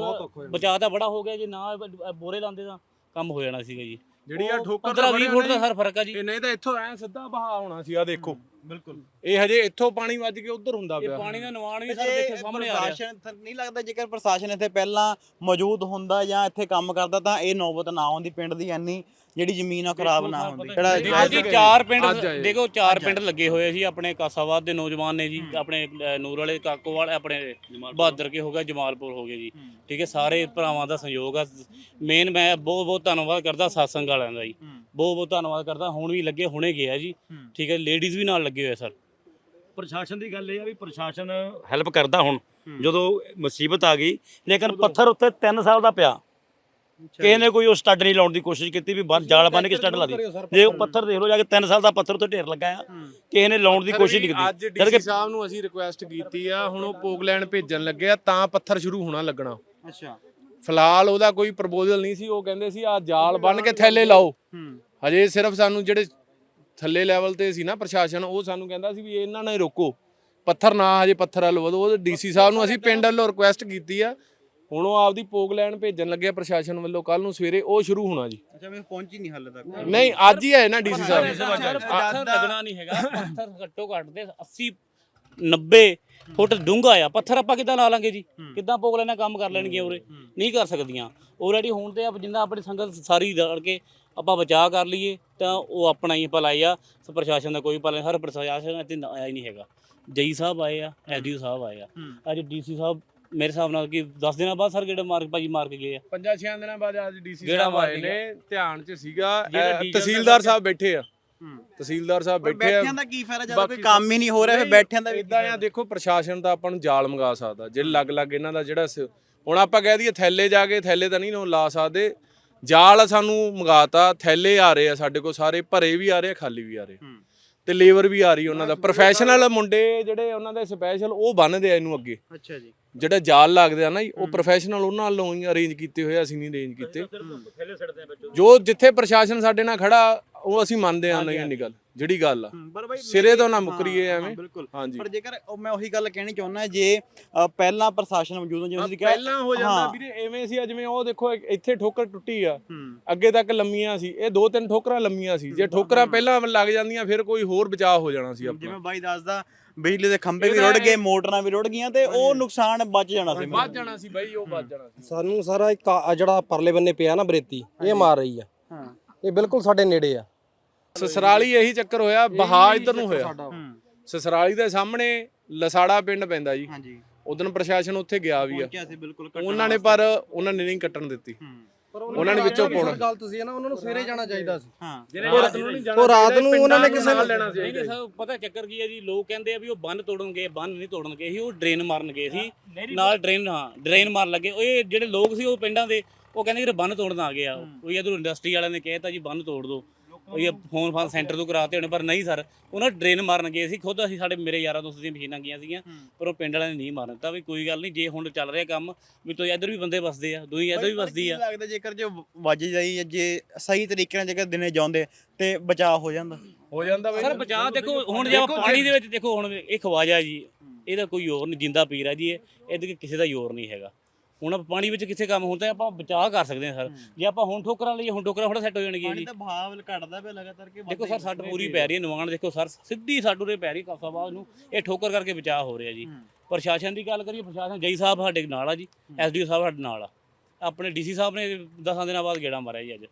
ਬਚਾ ਤਾਂ ਬੜਾ ਹੋ ਗਿਆ ਜੇ ਨਾ ਬ- ਬੋਰੇ ਲਾਉਂਦੇ ਤਾਂ ਕੰਮ ਹੋ ਜਾਣਾ ਸੀਗਾ ਜੀ। ਜਿਹੜੀ ਆ ਠੋਕਰ 15 20 ਫੁੱਟ ਦਾ ਸਰ ਫ਼ਰਕ ਆ ਜੀ। ਇਹ ਨਹੀਂ ਤਾਂ ਇੱਥੋਂ ਐ ਸਿੱਧਾ ਬਹਾ ਹੋਣਾ ਸੀ ਆ ਦੇਖੋ। ਬਿਲਕੁਲ। ਇਹ ਹਜੇ ਇੱਥੋਂ ਪਾਣੀ ਵੱਜ ਕੇ ਉਧਰ ਹੁੰਦਾ ਇਹ ਪਿਆ। ਪਾਣੀ ਦਾ ਨਿਵਾਣ ਵੀ ਸਰ ਦੇਖੋ ਸਾਹਮਣੇ ਆ ਰਿਹਾ। ਪ੍ਰਸ਼ਾਸਨ ਨਹੀਂ ਲੱਗਦਾ ਜੇਕਰ ਪ੍ਰਸ਼ਾਸਨ ਇੱਥੇ ਪਹਿਲਾਂ ਮੌਜੂਦ ਹੁੰਦਾ ਜਾਂ ਇੱਥੇ ਕੰਮ ਕਰਦਾ ਤਾਂ ਇਹ ਨੌਬਤ ਨਾ ਆਉਂਦੀ ਪਿੰਡ ਦੀ ਇੰਨੀ ਜਿਹੜੀ ਜ਼ਮੀਨ ਆ ਖਰਾਬ ਨਾ ਹੁੰਦੀ ਜਿਹੜਾ ਜੀ ਚਾਰ ਪਿੰਡ ਅੱਜ। ਦੇਖੋ ਚਾਰ ਪਿੰਡ ਲੱਗੇ ਹੋਏ ਸੀ ਆਪਣੇ ਕਾਸਾਬਾਦ ਦੇ ਨੌਜਵਾਨ ਨੇ ਜੀ ਆਪਣੇ ਨੂਰ ਵਾਲੇ ਕਾਕੋਵਾਲ ਆਪਣੇ ਬਹਾਦਰ ਕੇ ਹੋ ਗਿਆ ਜਮਾਲਪੁਰ ਹੋ ਗਿਆ ਜੀ। ਠੀਕ ਹੈ ਸਾਰੇ ਭਰਾਵਾਂ ਦਾ ਸਹਿਯੋਗ ਆ। ਮੇਨ ਮੈਂ ਬਹੁਤ ਬਹੁਤ ਧੰਨਵਾਦ ਕਰਦਾ ਸਾਸੰਗ ਵਾਲਿਆਂ ਦਾ ਜੀ। ਬਹੁਤ ਬਹੁਤ ਧੰਨਵਾਦ ਕਰਦਾ। ਹੁਣ ਵੀ ਲੱਗੇ ਹੁਣੇ ਗਿਆ ਜੀ। ਠੀਕ ਹੈ ਲੇਡੀਜ਼ ਵੀ ਨਾਲ ਲੱਗੇ ਹੋਏ ਸਰ। ਪ੍ਰਸ਼ਾਸਨ ਦੀ ਗੱਲ ਇਹ ਆ ਵੀ ਪ੍ਰਸ਼ਾਸਨ ਹੈਲਪ ਕਰਦਾ ਹੁਣ। ਜਦੋਂ ਮੁਸੀਬਤ ਆ ਗਈ ਲੇਕਿਨ ਪੱਥਰ ਉੱਤੇ 3 ਸਾਲ ਦਾ ਪਿਆ। ਕਿਸੇ ਨੇ ਕੋਈ ਉਹ ਸਟੱਡ ਨਹੀਂ ਲਾਉਣ ਦੀ ਕੋਸ਼ਿਸ਼ ਕੀਤੀ ਵੀ ਬੰਨ ਜਾਲ ਬੰਨ ਕੇ ਸਟੱਡ ਲਾ ਦੀ। ਜੇ ਉਹ ਪੱਥਰ ਦੇਖ ਲਓ ਜਾ ਕੇ 3 ਸਾਲ ਦਾ ਪੱਥਰ ਉੱਤੇ ਢੇਰ ਲੱਗਾ ਆ। ਕਿਸੇ ਨੇ ਲਾਉਣ ਦੀ ਕੋਸ਼ਿਸ਼ ਨਹੀਂ ਕੀਤੀ। ਜਦ ਡੀਸੀ ਕਿ ਸਾਹਿਬ ਨੂੰ ਅਸੀਂ ਰਿਕੁਐਸਟ ਕੀਤੀ ਆ ਹੁਣ ਉਹ ਪੋਗਲੈਂਡ ਭੇਜਣ ਲੱਗੇ ਆ ਤਾਂ ਪੱਥਰ ਸ਼ੁਰੂ ਹੋਣਾ ਲੱਗਣਾ। ਅੱਛਾ। ਫਿਲਹਾਲ ਉਹਦਾ ਕੋਈ ਪ੍ਰਪੋਜ਼ਲ ਨਹੀਂ ਸੀ ਉਹ ਕਹਿੰਦੇ ਸੀ ਆ ਜਾਲ ਬੰਨ ਕੇ ਥੈਲੇ ਲਾਓ। ਹਜੇ ਸਿਰਫ ਸਾਨੂੰ ਜਿਹੜੇ ਥੱਲੇ ਲੈਵਲ ਤੇ ਸੀ ਨਾ ਪ੍ਰਸ਼ਾਸਨ ਉਹ ਸਾਨੂੰ ਕਹਿੰਦਾ ਸੀ ਵੀ ਇਹਨਾਂ ਨੇ ਰੋਕੋ। ਪੱਥਰ ਨਾ ਹਜੇ ਪੱਥਰ ਵੱਲ ਵਧੋ ਉਹ ਡੀਸੀ ਸਾਹਿਬ ਨੂੰ ਅਸੀਂ ਪਿੰਡ ਵੱਲੋਂ ਰਿਕੁਐਸਟ ਕੀਤੀ ਆ ਹੁਣ ਉਹ ਆਪਦੀ ਪੋਗ ਲੈਣ ਭੇਜਣ ਲੱਗੇ ਪ੍ਰਸ਼ਾਸਨ ਵੱਲੋਂ ਕੱਲ ਨੂੰ ਸਵੇਰੇ ਉਹ ਸ਼ੁਰੂ ਹੋਣਾ ਜੀ। ਅੱਛਾ ਮੈਂ ਪਹੁੰਚੀ ਨਹੀਂ ਹਾਲੇ ਤੱਕ। ਨਹੀਂ ਅੱਜ ਹੀ ਆਏ ਨਾ ਡੀਸੀ ਸਾਹਿਬ। ਪੱਥਰ ਲੱਗਣਾ ਨਹੀਂ ਹੈਗਾ। ਪੱਥਰ ਘੱਟੋ ਘੱਟ ਦੇ 80 90 ਫੁੱਟ ਡੂੰਘਾ ਆ। ਪੱਥਰ ਆਪਾਂ ਕਿੱਦਾਂ ਲਾ ਲਾਂਗੇ ਜੀ? ਹੂੰ। ਕਿੱਦਾਂ ਪੋਗ ਲੈਣਾ ਕੰਮ ਕਰ ਲੈਣਗੀਆਂ ਉਰੇ? ਹੂੰ। ਨਹੀਂ ਕਰ ਸਕਦੀਆਂ। ਆਲਰੇਡੀ ਹੁਣ ਤੇ ਆਪ ਜਿੰਨਾ ਆਪਣੀ ਸੰਗਤ ਸਾਰੀ ਰਲ ਕੇ ਆਪਾਂ ਬਚਾਅ ਕਰ ਲਈਏ ਤਾਂ ਉਹ ਆਪਣਾ ਹੀ ਭਲਾਈ ਆ। ਪ੍ਰਸ਼ਾਸਨ ਦਾ ਕੋਈ ਭਲਾ ਨਹੀਂ ਹਰ ਪ੍ਰਸ਼ਾਸਨ ਇੱਥੇ ਨਾ ਆਇਆ ਹੀ ਨਹੀਂ ਹੈਗਾ। ਜਈ ਸਾਹਿਬ ਆਏ ਆ ਐਸਡੀਓ ਸਾਹਿਬ ਆਏ ਆ। ਹੂੰ। ਅੱਜ ਡੀਸੀ ਸਾਹਿਬ ਮੇਰੇ ਹਿਸਾਬ ਨਾਲ ਕਿ 10 ਦਿਨਾਂ ਬਾਅਦ ਸਰ ਗੇੜਾ ਮਾਰ ਭਾਜੀ ਮਾਰ ਕੇ ਗਏ ਆ। ਪੰਜਾਂ ਛਿਆਂ ਦਿਨਾਂ ਬਾਅਦ ਅੱਜ ਡੀਸੀ ਗੇੜਾ ਸਾਹਿਬ ਮਾਰ ਆਏ ਕੇ ਨੇ ਧਿਆਨ 'ਚ ਸੀਗਾ ਜਿਹੜਾ ਦਾ ਤਹਿਸੀਲਦਾਰ ਸਾਹਿਬ ਬੈਠੇ ਆ। ਹੂੰ। ਤਹਿਸੀਲਦਾਰ ਸਾਹਿਬ ਬੈਠੇ ਆ। ਬੈਠਿਆਂ ਦਾ ਕੀ ਫਾਇਦਾ ਜਦੋਂ ਕੋਈ ਕੰਮ ਹੀ ਨਹੀਂ ਹੋ ਰਿਹਾ ਫਿਰ ਬੈਠਿਆਂ ਦਾ ਵੀ ਇਦਾਂ ਆ? ਦੇਖੋ ਪ੍ਰਸ਼ਾਸਨ ਤਾਂ ਆਪਾਂ ਨੂੰ ਜਾਲ ਮੰਗਾ ਸਕਦਾ ਜੇ ਲੱਗ ਲੱਗ ਇਹਨਾਂ ਦਾ ਜਿਹੜਾ ਸ- ਹੁਣ ਆਪਾਂ ਕਹਿ ਦਈਏ ਥੈਲੇ ਜਾ ਕੇ ਥੈਲੇ ਤਾਂ ਨਹੀਂ ਨਾ ਲਾ ਸਕਦੇ। ਜਾਲ ਸਾਨੂੰ ਮੰਗਾਤਾ ਥੈਲੇ ਆ ਰਹੇ ਆ ਸਾਡੇ ਕੋਲ ਸਾਰੇ ਭਰੇ ਵੀ ਆ ਰਹੇ ਆ ਖਾਲੀ ਵੀ ਆ ਰਹੇ ਆ। ਤੇ ਲੇਬਰ ਵੀ ਆ ਰਹੀ ਉਹਨਾਂ ਦਾ। ਪ੍ਰੋਫੈਸ਼ਨਲ ਮੁੰਡੇ ਜਿਹੜੇ ਉਹਨਾਂ ਦੇ ਸਪੈਸ਼ਲ ਉਹ ਬੰਨਦੇ ਆ ਇਹਨੂੰ ਅੱਗੇ। ਅੱਛਾ ਜੀ। ਜਿਹੜਾ ਜਾਲ ਲੱਗਦੇ ਆ ਨਾ ਜੀ, ਉਹ ਪ੍ਰੋਫੈਸ਼ਨਲ ਉਹਨਾਂ ਵੱਲੋਂ ਹੀ ਅਰੇਂਜ ਕੀਤੇ ਹੋਏ ਆ, ਅਸੀਂ ਨਹੀਂ ਅਰੇਂਜ ਕੀਤੇ। ਜੋ ਜਿੱਥੇ ਪ੍ਰਸ਼ਾਸਨ ਸਾਡੇ ਨਾਲ ਖੜਾ ਉਹ ਅਸੀਂ ਮੰਨਦੇ ਆ ਨਹੀਂ ਗੱਲ ਜਿਹੜੀ ਗੱਲ ਆ। ਹੂੰ, ਪਰ ਬਾਈ ਸਿਰੇ ਤੋਂ ਨਾ ਹਾਂ, ਮੁੱਕਰੀਏ ਹਾਂ, ਐਵੇਂ। ਬਿਲਕੁਲ। ਹਾਂਜੀ। ਪਰ ਜੇਕਰ ਉਹ ਮੈਂ ਉਹੀ ਗੱਲ ਕਹਿਣੀ ਚਾਹੁੰਦਾ ਜੇ ਅ, ਪਹਿਲਾਂ ਪ੍ਰਸ਼ਾਸਨ ਮੌਜੂਦ ਹੋ ਜਿਵੇਂ ਤੁਸੀਂ ਕਿਹਾ ਪਹਿਲਾਂ ਹੋ ਜਾਂਦਾ ਹਾਂ। ਵੀਰੇ ਐਵੇਂ ਸੀ ਜਿਵੇਂ ਉਹ ਦੇਖੋ ਇੱਕ- ਇੱਥੇ ਠੋਕਰ ਟੁੱਟੀ ਆ। ਹੂੰ। ਅੱਗੇ ਤੱਕ ਲੰਮੀਆਂ ਸੀ। ਇਹ ਦੋ ਤਿੰਨ ਠੋਕਰਾਂ ਲੰਮੀਆਂ ਸੀ। ਜੇ ਠੋਕਰਾਂ ਪਹਿਲਾਂ ਲੱਗ ਜਾਂਦੀਆਂ ਫਿਰ ਕੋਈ ਹੋਰ ਬਚਾਅ ਹੋ ਜਾਣਾ ਸੀ ਜਿਵੇਂ ਆਪਣਾ। ਬਾਈ ਦੱਸਦਾ ਬਿਜਲੀ ਦੇ ਖੰਭੇ ਵੀ ਰੁੜ ਗਏ ਮੋਟਰਾਂ ਵੀ ਰੁੜ ਗਈਆਂ ਤੇ ਉਹ ਨੁਕਸਾਨ ਬਚ ਜਾਣਾ ਸੀ ਵੱਧ ਜਾਣਾ ਸੀ ਬਾਈ ਉਹ ਵੱਧ ਜਾਣਾ ਸੀ। ਸਾਨੂੰ ਸਾਰਾ ਇੱਕ ਆ ਜਿਹੜਾ ਪਰਲੇ ਬੰਨੇ ਪਿਆ ਨਾ ਬਰੇਤੀ ਇਹ ਮਾਰ ਰਹੀ ਆ। ਹਾਂ। ਇਹ ਬਿਲਕੁਲ ਸਾਡੇ ਨੇੜੇ ਆ। ਸਸਰਾਲੀ ਇਹੀ ਚੱਕਰ ਹੋਇਆ ਬਹਾ ਇੱਧਰ ਨੂੰ ਹੋਇਆ। ਸਸਰਾਲੀ ਦੇ ਸਾਹਮਣੇ ਲਸਾੜਾ ਪਿੰਡ ਪੈਂਦਾ ਜੀ। ਹਾਂਜੀ। ਉਦੋਂ ਪ੍ਰਸ਼ਾਸਨ ਉੱਥੇ ਗਿਆ ਵੀ ਆ। ਪਹੁੰਚਿਆ ਸੀ ਬਿਲਕੁਲ ਕੱਟਣ ਉਹਨਾਂ ਨੇ ਪਰ ਉਹਨਾਂ ਨੇ ਨਹੀਂ ਕੱਟਣ ਦਿੱਤੀ। ਹੂੰ। ਉਹਨਾਂ ਨੇ ਵਿੱਚੋਂ ਪਾਉਣਾ। ਗੱਲ ਤੁਸੀਂ ਹੈ ਨਾ ਉਹਨਾਂ ਨੂੰ ਸਵੇਰੇ ਜਾਣਾ ਚਾਹੀਦਾ ਸੀ। ਹਾਂ। ਉਹ ਰਾਤ ਨੂੰ ਉਹਨਾਂ ਨੇ ਕਿਸੇ ਨਾਲ ਲੈਣਾ ਨਹੀਂ ਨਹੀਂ ਸਰ ਪਤਾ ਚੱਕਰ ਕੀ ਹੈ ਜੀ ਲੋਕ ਕਹਿੰਦੇ ਆ ਵੀ ਉਹ ਬੰਨ ਤੋੜਨਗੇ ਬੰਨ ਨਹੀਂ ਤੋੜਨਗੇ ਸੀ ਉਹ ਡਰੇਨ ਮਾਰਨ ਗਏ ਸੀ ਨਾਲ ਡਰੇਨ ਹਾਂ ਡਰੇਨ ਮਾਰਨ ਲੱਗੇ। ਉਹ ਇਹ ਜਿਹੜੇ ਲੋਕ ਸੀ ਉਹ ਪਿੰਡਾਂ ਦੇ ਉਹ ਕਹਿੰਦੇ ਕਿ ਬੰਨ ਤੋੜਨ ਆ ਗਏ ਆ। ਉਹ ਇਧਰ ਇੰਡਸਟਰੀ ਵਾਲਿਆਂ ਨੇ ਕਹਿਤਾ ਜੀ ਬੰਨ ਤੋੜ ਦਿਓ ਉਹ ਇਹ ਫੋਨ ਫਾਨ ਸੈਂਟਰ ਤੋਂ ਕਰਾਤੇ ਹੋਣੇ ਪਰ ਨਹੀਂ ਸਰ। ਉਹਨਾਂ ਡਰੇਨ ਮਾਰਨ ਗਏ ਸੀ ਖੁਦ ਅਸੀਂ ਸਾਡੇ ਮੇਰੇ ਯਾਰਾਂ ਦੋਸਤ ਦੀਆਂ ਮਸ਼ੀਨਾਂ ਗਈਆਂ ਸੀਗੀਆਂ ਪਰ ਉਹ ਪਿੰਡ ਵਾਲਿਆਂ ਨੇ ਨਹੀਂ ਮਾਰਨ ਦਿੱਤਾ ਵੀ ਕੋਈ ਗੱਲ ਨਹੀਂ ਜੇ ਹੁਣ ਚੱਲ ਰਿਹਾ ਕੰਮ ਵੀ ਤੋਂ ਇੱਧਰ ਵੀ ਬੰਦੇ ਵਸਦੇ ਆ ਦੂਈ ਇੱਧਰ ਵੀ ਵਸਦੀ ਆ। ਲੱਗਦਾ ਜੇਕਰ ਜੇ ਵੱਜ ਜਾਈ ਜਾਂ ਸਹੀ ਤਰੀਕੇ ਨਾਲ ਜੇਕਰ ਦਿਨੇ ਜਾਂਦੇ ਤੇ ਬਚਾਅ ਹੋ ਜਾਂਦਾ? ਹੋ ਜਾਂਦਾ ਬਾਈ। ਸਰ ਬਚਾ ਦੇਖੋ ਹੁਣ ਜੇ ਆਪਾਂ ਪਾਣੀ ਦੇ ਵਿੱਚ ਦੇਖੋ ਹੁਣ ਇਹ ਖਵਾਜਾ ਜੀ ਇਹਦਾ ਕੋਈ ਹੋਰ ਨਹੀਂ ਜਿੰਦਾ ਪੀਰ ਆ ਜੀ ਇਹ ਇਹਦੇ ਕਿਸੇ ਦਾ ਜ਼ੋਰ ਨਹੀਂ ਹੈਗਾ। ਹੁਣ ਆਪਾਂ ਪਾਣੀ ਵਿੱਚ ਕਿੱਥੇ ਕੰਮ ਹੁੰਦਾ ਆਪਾਂ ਬਚਾਅ ਕਰ ਸਕਦੇ ਹਾਂ ਸਰ। ਜੇ ਆਪਾਂ ਹੁਣ ਠੋਕਰਾਂ ਲਈਏ ਹੁਣ ਠੋਕਰਾਂ ਥੋੜਾ ਸੈੱਟ ਹੋ ਜਾਣਗੀਆਂ ਪਾਣੀ ਜੀ। ਦਾ ਭਾਵ ਘਟਦਾ ਪਿਆ ਲਗਾਤਾਰ ਕਿ ਦੇਖੋ ਸਰ ਸੱਟ ਪੂਰੀ ਪੈ ਰਹੀ ਹੈ ਨਿਵਾਣ ਦੇਖੋ ਸਰ ਸਿੱਧੀ ਸਾਡੇ ਉਰੇ ਪੈ ਰਹੀ ਕਾਫਾਬਾਦ ਨੂੰ। ਇਹ ਠੋਕਰ ਕਰਕੇ ਬਚਾਅ ਹੋ ਰਿਹਾ ਜੀ। ਪ੍ਰਸ਼ਾਸਨ ਦੀ ਗੱਲ ਕਰੀਏ ਪ੍ਰਸ਼ਾਸਨ ਜਈ ਸਾਹਿਬ ਸਾਡੇ ਨਾਲ ਆ ਜੀ ਐਸਡੀਓ ਸਾਹਿਬ ਸਾਡੇ ਨਾਲ ਆ। ਆਪਣੇ ਡੀਸੀ ਸਾਹਿਬ ਨੇ 10 ਦਿਨਾਂ ਬਾਅਦ ਗੇੜਾ ਮਾਰਿਆ ਜੀ ਅੱਜ।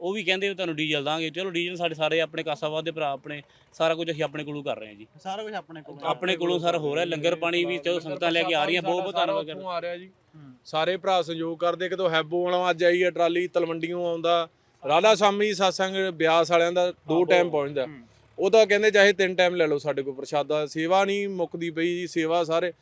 ਉਹ ਵੀ ਕਹਿੰਦੇ ਵੀ ਤੁਹਾਨੂੰ ਡੀਜ਼ਲ ਦਾਂਗੇ। ਚਲੋ ਡੀਜ਼ਲ ਸਾਡੇ ਸਾਰੇ ਆਪਣੇ ਕਾਸਾਬਾਦ ਦੇ ਭਰਾ ਆਪਣੇ ਸਾਰਾ ਕੁਝ ਅਸੀਂ ਆਪਣੇ ਕੋਲੋਂ ਕਰ ਰਹੇ ਹਾਂ ਜੀ। ਸਾਰਾ ਕੁਝ ਆਪਣੇ ਕੋਲ ਆਪਣੇ ਕੋਲੋਂ ਸਰ ਹੋ ਰਿਹਾ ਲੰਗਰ ਪਾਣੀ ਵੀ ਚਲੋ ਸੰਗਤਾਂ ਲੈ ਕੇ ਆ ਰਹੀਆਂ ਬਹੁਤ ਬਹੁਤ ਧੰਨਵਾਦ ਕਰਦਾ ਆ ਰਿਹਾ ਜੀ। ਹੂੰ। ਸਾਰੇ ਭਰਾ ਸਹਿਯੋਗ ਕਰਦੇ ਕਿਤੋਂ ਹੈਬੋ ਵਾਲਾ ਅੱਜ ਆਈ ਹੈ ਟਰਾਲੀ ਤਲਵੰਡੀਆਂ ਆਉਂਦਾ। ਰਾਧਾ ਸਵਾਮੀ satsang ਬਿਆਸ ਵਾਲਿਆਂ ਦਾ ਦੋ ਟਾਈਮ ਪਹੁੰਚਦਾ। ਉਹ ਤਾਂ ਕਹਿੰਦੇ ਚਾਹੇ ਤਿੰਨ ਟਾਈਮ ਲੈ ਲਓ ਸਾਡੇ ਕੋਲ ਪ੍ਰਸ਼ਾਦਾ ਸੇਵਾ ਨਹੀਂ ਮੁੱਕਦੀ ਪਈ ਜੀ ਸੇਵਾ ਸਾਰੇ।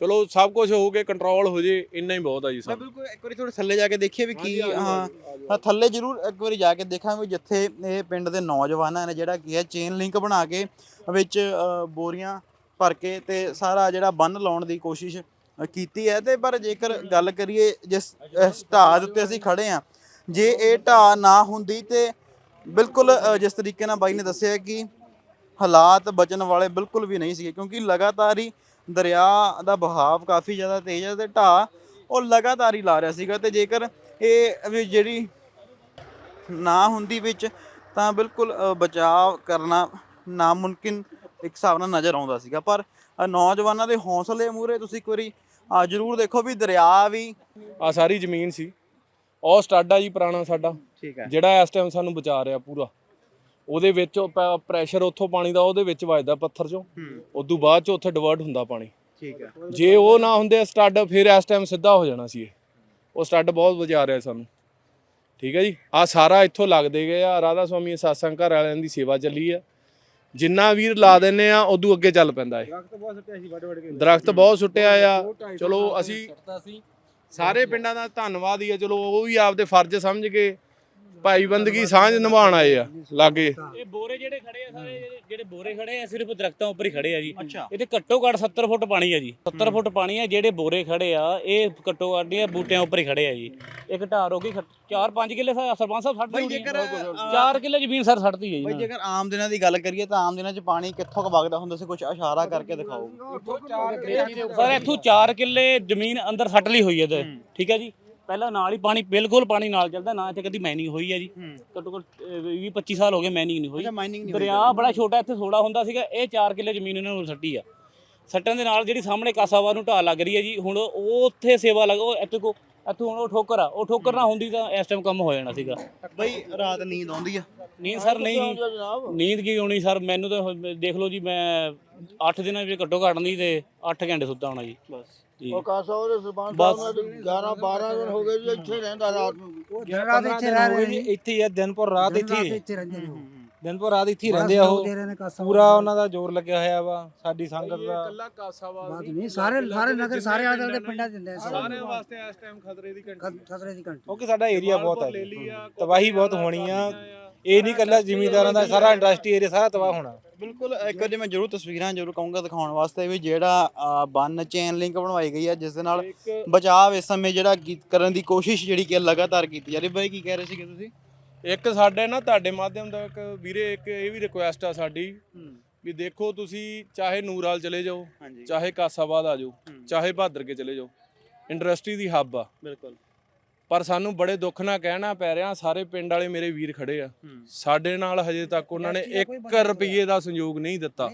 ਚਲੋ ਸਭ ਕੁਝ ਹੋ ਕੇ ਕੰਟਰੋਲ ਹੋ ਜੇ ਇੰਨਾ ਹੀ ਬਹੁਤ ਆ ਜੀ ਮੈਂ ਸਾਨੂੰ ਬਿਲਕੁਲ ਇੱਕ ਵਾਰੀ ਥੋੜੇ ਥੱਲੇ ਜਾ ਕੇ ਦੇਖੀਏ ਵੀ ਕੀ ਹਾਂਜੀ, ਹਾਂ। ਹਾਂ, ਥੱਲੇ ਜ਼ਰੂਰ ਇੱਕ ਵਾਰੀ ਜਾ ਕੇ ਦੇਖਾਂਗੇ ਜਿੱਥੇ ਇਹ ਪਿੰਡ ਦੇ ਨੌਜਵਾਨਾਂ ਨੇ ਜਿਹੜਾ ਕੀ ਹੈ ਚੇਨ ਲਿੰਕ ਬਣਾ ਕੇ ਵਿੱਚ ਅ, ਬੋਰੀਆਂ ਭਰ ਕੇ ਤੇ ਸਾਰਾ ਜਿਹੜਾ ਬੰਨ ਲਾਉਣ ਦੀ ਕੋਸ਼ਿਸ਼ ਅ, ਕੀਤੀ ਹੈ ਤੇ ਪਰ ਜੇਕਰ ਗੱਲ ਕਰੀਏ ਜਿਸ ਇਸ ਢਾਹ ਦੇ ਉੱਤੇ ਅਸੀਂ ਖੜੇ ਆ ਜੇ ਇਹ ਢਾਹ ਨਾ ਹੁੰਦੀ ਤੇ ਬਿਲਕੁਲ ਅ, ਜਿਸ ਤਰੀਕੇ ਨਾਲ ਬਾਈ ਨੇ ਦੱਸਿਆ ਕਿ ਹਾਲਾਤ ਬਚਣ ਵਾਲੇ ਬਿਲਕੁਲ ਵੀ ਨਹੀਂ ਸੀਗੇ ਕਿਉਂਕਿ ਲਗਾਤਾਰ ਹੀ ਦਰਿਆ ਦਾ ਬਹਾਵ ਕਾਫੀ ਜ਼ਿਆਦਾ ਤੇਜ਼ ਹੈ ਤੇ ਢਾਹ ਉਹ ਲਗਾਤਾਰ ਹੀ ਲਾ ਰਿਹਾ ਸੀਗਾ ਤੇ ਜੇਕਰ ਇਹ ਵੀ ਜਿਹੜੀ ਨਾ ਹੁੰਦੀ ਵਿੱਚ ਤਾਂ ਬਿਲਕੁਲ ਬਚਾਅ ਕਰਨਾ ਨਾਮੁਮਕਿਨ ਇੱਕ ਹਿਸਾਬ ਨਾਲ ਨਜ਼ਰ ਆਉਂਦਾ ਸੀਗਾ। ਪਰ ਨੌਜਵਾਨਾਂ ਦੇ ਹੌਸਲੇ ਮੂਰੇ ਤੁਸੀਂ ਇੱਕ ਵਾਰੀ ਅ, ਜ਼ਰੂਰ ਦੇਖੋ ਵੀ ਦਰਿਆ ਵੀ ਆ ਸਾਰੀ ਜ਼ਮੀਨ ਸੀ। ਉਹ ਸਟੱਡ ਆ ਜੀ ਪੁਰਾਣਾ ਸਾਡਾ। ਠੀਕ ਹੈ। ਜਿਹੜਾ ਇਸ ਟਾਈਮ ਸਾਨੂੰ ਬਚਾ ਰਿਹਾ ਪੂਰਾ। ਉਹਦੇ ਵਿੱਚ ਪ੍ਰੈਸ਼ਰ ਉੱਥੋਂ ਪਾਣੀ ਦਾ ਉਹਦੇ ਵਿੱਚ ਵੱਜਦਾ ਪੱਥਰ ਚੋਂ। ਉਦੋਂ ਬਾਅਦ ਚ ਉੱਥੇ ਡਿਵਰਟ ਹੁੰਦਾ ਪਾਣੀ। ਠੀਕ ਹੈ। ਜੇ ਉਹ ਨਾ ਹੁੰਦੇ ਸਟੱਡ ਫਿਰ ਇਸ ਟਾਈਮ ਸਿੱਧਾ ਹੋ ਜਾਣਾ ਸੀ ਇਹ। ਉਹ ਸਟੱਡ ਬਹੁਤ ਬਚਾ ਰਿਹਾ ਸਾਨੂੰ। ਠੀਕ ਹੈ ਜੀ? ਆ ਸਾਰਾ ਇੱਥੋਂ ਲੱਗਦੇ ਗਏ ਆ। ਰਾਧਾ ਸਵਾਮੀ ਸਾਸਾਂ ਘਰ ਵਾਲਿਆਂ ਦੀ ਸੇਵਾ ਚੱਲੀ ਆ। ਜਿੰਨਾ ਵੀਰ ਲਾ ਦਿੰਨੇ ਆ ਉਦੋਂ ਅੱਗੇ ਚੱਲ ਪੈਂਦਾ ਏ ਦਰਖਤ ਬਹੁਤ ਸੁੱਟਿਆ ਆ। ਚਲੋ ਅਸੀਂ ਸਾਰੇ ਪਿੰਡਾਂ ਦਾ ਧੰਨਵਾਦ ਹੀ ਆ। ਚਲੋ ਉਹ ਵੀ ਆਪਦੇ ਫਰਜ਼ ਸਮਝ ਕੇ ਭਾਈ ਬੰਦਗੀ ਸਾਂਝ ਨਿਭਾਉਣ ਆਏ ਆ ਲਾਗੇ। ਇਹ ਬੋਰੇ ਜਿਹੜੇ ਖੜੇ ਆ ਸਾਰੇ ਜਿਹੜੇ- ਜਿਹੜੇ ਬੋਰੇ ਖੜੇ ਆ ਸਿਰਫ ਦਰਖਤਾਂ ਉੱਪਰ ਹੀ ਖੜੇ ਆ ਜੀ। ਅੱਛਾ। ਇਹਦੇ ਘੱਟੋ ਘੱਟ 70 ਫੁੱਟ ਪਾਣੀ ਆ ਜੀ। 70 ਫੁੱਟ ਪਾਣੀ ਆ ਜਿਹੜੇ ਬੋਰੇ ਖੜੇ ਆ ਇਹ ਘੱਟੋ ਘੱਟ ਇਹ ਬੂਟਿਆਂ ਉੱਪਰ ਹੀ ਖੜੇ ਆ ਜੀ। ਇੱਕ ਢਾਰ ਹੋ ਗਈ 4-5 ਕਿੱਲੇ ਸਰ- ਸਰਪੰਚ ਸਾਹਿਬ ਛੱਡ ਬਈ ਦਿਓ ਜੇਕਰ ਅ, 4 ਕਿੱਲੇ ਜ਼ਮੀਨ ਸਰ ਛੱਡਦੀ ਹੈ ਬਈ ਜੀ ਜੇਕਰ ਆਮ ਦਿਨਾਂ ਦੀ ਗੱਲ ਕਰੀਏ ਤਾਂ ਆਮ ਦਿਨਾਂ 'ਚ ਪਾਣੀ ਕਿੱਥੋਂ ਕੁ ਵਗਦਾ ਹੁੰਦਾ ਸੀ? ਕੁਝ ਇਸ਼ਾਰਾ ਕਰਕੇ ਦਿਖਾਓ। ਸਰ ਇੱਥੋਂ 4 ਕਿੱਲੇ ਜ਼ਮੀਨ ਅੰਦਰ ਸੱਟ ਲਈ ਹੋਈ ਹੈ ਇਹਦੇ। ਠੀਕ ਹੈ ਜੀ? ਪਹਿਲਾਂ ਨਾਲ ਹੀ ਪਾਣੀ ਬਿਲਕੁਲ ਪਾਣੀ ਨਾਲ ਚੱਲਦਾ ਨਾ ਇੱਥੇ ਕਦੀ ਮਾਈਨਿੰਗ ਹੋਈ ਹੈ ਜੀ। ਘੱਟੋ ਘੱਟ 20 25 ਸਾਲ ਹੋ ਗਏ ਮਾਈਨਿੰਗ ਨਹੀਂ ਹੋਈ। ਅੱਛਾ ਮਾਈਨਿੰਗ ਨਹੀਂ ਦਰਿਆ ਬੜਾ ਛੋਟਾ ਇੱਥੇ ਥੋੜਾ ਹੁੰਦਾ ਸੀਗਾ ਇਹ 4 ਕਿੱਲੇ ਜ਼ਮੀਨ ਇਹਨਾਂ ਨੂੰ ਸੱਟੀ ਆ। ਸੱਟਣ ਦੇ ਨਾਲ ਜਿਹੜੀ ਸਾਹਮਣੇ ਕਾਸਾਵਾ ਨੂੰ ਢਾਲ ਲੱਗ ਰਹੀ ਹੈ ਜੀ ਹੁਣ ਉਹ ਉੱਥੇ ਸੇਵਾ ਲੱਗ ਉਹ ਇੱਥੇ ਕੋ ਇੱਥੋਂ ਹੁਣ ਉਹ ਠੋਕਰ ਆ ਉਹ ਠੋਕਰ ਨਾ ਹੁੰਦੀ ਤਾਂ ਇਸ ਟਾਈਮ ਕੰਮ ਹੋ ਜਾਣਾ ਸੀਗਾ। ਬਈ ਰਾਤ ਨੀਂਦ ਆਉਂਦੀ ਆ। ਨੀਂਦ ਸਰ ਨਹੀਂ ਜੀ ਨੀਂਦ ਕੀ ਆਉਣੀ ਸਰ? ਮੈਨੂੰ ਤਾਂ ਹੁਣ ਦੇਖ ਲਓ ਜੀ ਮੈਂ 8 ਦਿਨਾਂ ਵਿੱਚ ਘੱਟੋ ਘੱਟ ਨਹੀਂ ਤੇ 8 ਘੰਟੇ ਸੁੱਤਾ ਹੋਣਾ ਜੀ। ਬਸ। ਜੀ ਉਹ ਕਾਸਾ ਉਹਦੇ ਸਰਪੰਚ ਬਸ। ਸਾਹਿਬ ਨਾਲ 11 12 ਦਿਨ ਹੋ ਗਏ ਜੀ ਇੱਥੇ ਰਹਿੰਦਾ ਰਾਤ ਨੂੰ। ਉਹ ਦਿਨ ਰਾਤ ਇੱਥੇ ਰਹਿ ਰਹੇ ਨੇ ਇੱਥੇ ਹੀ ਆ ਦਿਨਪੁਰ ਰਾਤ ਦਿਨ ਇੱਥੇ ਰਾਤ ਹੀ ਆ। ਇੱਥੇ ਰਹਿੰਦੇ ਨੇ ਉਹ। ਦਿਨਪੁਰ ਰਾਤ ਇੱਥੇ ਹੀ ਬੜਾ ਰਹਿੰਦੇ ਆ ਸਹਿਯੋਗ ਉਹ। ਦੇ ਰਹੇ ਨੇ ਕਾਸਾ ਪੂਰਾ ਵਾਲੇ। ਉਹਨਾਂ ਦਾ ਜ਼ੋਰ ਲੱਗਿਆ ਹੋਇਆ ਵਾ ਸਾਡੀ ਸੰਗਤ ਦਾ। ਕੱਲਾ ਕਾਸਾਵਾਲ ਬਾਤ ਨਹੀਂ ਸਾਰੇ ਸਾਰੇ ਨਗਰ ਸਾਰੇ ਆਲੇ ਦੁਆਲੇ ਦੇ ਪਿੰਡਾਂ ਚ ਦਿੰਦੇ ਆ ਸਾਰਿਆਂ ਵਾਸਤੇ ਇਸ ਟਾਈਮ ਖਤਰੇ ਦੀ ਘੰਟੀ ਖਤਰੇ ਦੀ ਘੰਟੀ ਕਿਉਂਕਿ ਸਾਡਾ ਏਰੀਆ ਬਹੁਤ ਹੈ ਤਬਾਹੀ ਬਹੁਤ ਹੋਣੀ ਆ। ਇਹ ਨਹੀਂ ਕੱਲਾ ਜ਼ਿਮੀਂਦਾਰਾਂ ਦਾ ਸਾਰਾ ਇੰਡਸਟਰੀ ਏਰੀਆ ਸਾਰਾ ਤਬਾਹ ਹੋਣਾ। ਬਿਲਕੁਲ ਇੱਕ ਵਾਰੀ ਮੈਂ ਜ਼ਰੂਰ ਤਸਵੀਰਾਂ ਜ਼ਰੂਰ ਕਹੂੰਗਾ ਦਿਖਾਉਣ ਵਾਸਤੇ ਵੀ ਜਿਹੜਾ ਅ, ਬੰਨ ਚੇਨ ਲਿੰਕ ਬਣਵਾਈ ਗਈ ਹੈ ਜਿਸ ਦੇ ਨਾਲ ਇੱਕ ਬਚਾਅ ਇਸ ਸਮੇਂ ਜਿਹੜਾ ਕੀ- ਕਰਨ ਦੀ ਕੋਸ਼ਿਸ਼ ਜਿਹੜੀ ਕਿ ਲਗਾਤਾਰ ਕੀਤੀ ਜਾ ਰਹੀ ਬਾਈ ਕੀ ਕਹਿ ਰਹੇ ਸੀਗੇ ਤੁਸੀਂ? ਇੱਕ ਸਾਡੇ ਨਾ ਤੁਹਾਡੇ ਮਾਧਿਅਮ ਦਾ ਇੱਕ ਵੀਰੇ ਇੱਕ ਇਹ ਵੀ ਰਿਕੁਐਸਟ ਆ ਸਾਡੀ ਵੀ ਦੇਖੋ ਤੁਸੀਂ ਚਾਹੇ ਨੂਰਾਲ ਚਲੇ ਜਾਓ ਹਾਂਜੀ। ਚਾਹੇ ਕਾਸਾਬਾਦ ਆ ਜਾਓ। ਚਾਹੇ ਬਹਾਦਰ ਕੇ ਚਲੇ ਜਾਓ ਇੰਡਸਟਰੀ ਦੀ ਹੱਬ ਆ। ਬਿਲਕੁਲ। ਪਰ ਸਾਨੂੰ ਬੜੇ ਦੁੱਖ ਨਾਲ ਕਹਿਣਾ ਪੈ ਰਿਹਾ ਸਾਰੇ ਪਿੰਡ ਵਾਲੇ ਮੇਰੇ ਵੀਰ ਖੜੇ ਆ। ਸਾਡੇ ਨਾਲ ਹਜੇ ਤੱਕ ਉਹਨਾਂ ਨੇ 1 ਰੁਪਏ ਦਾ ਸੰਯੋਗ ਨਹੀਂ ਦਿੱਤਾ।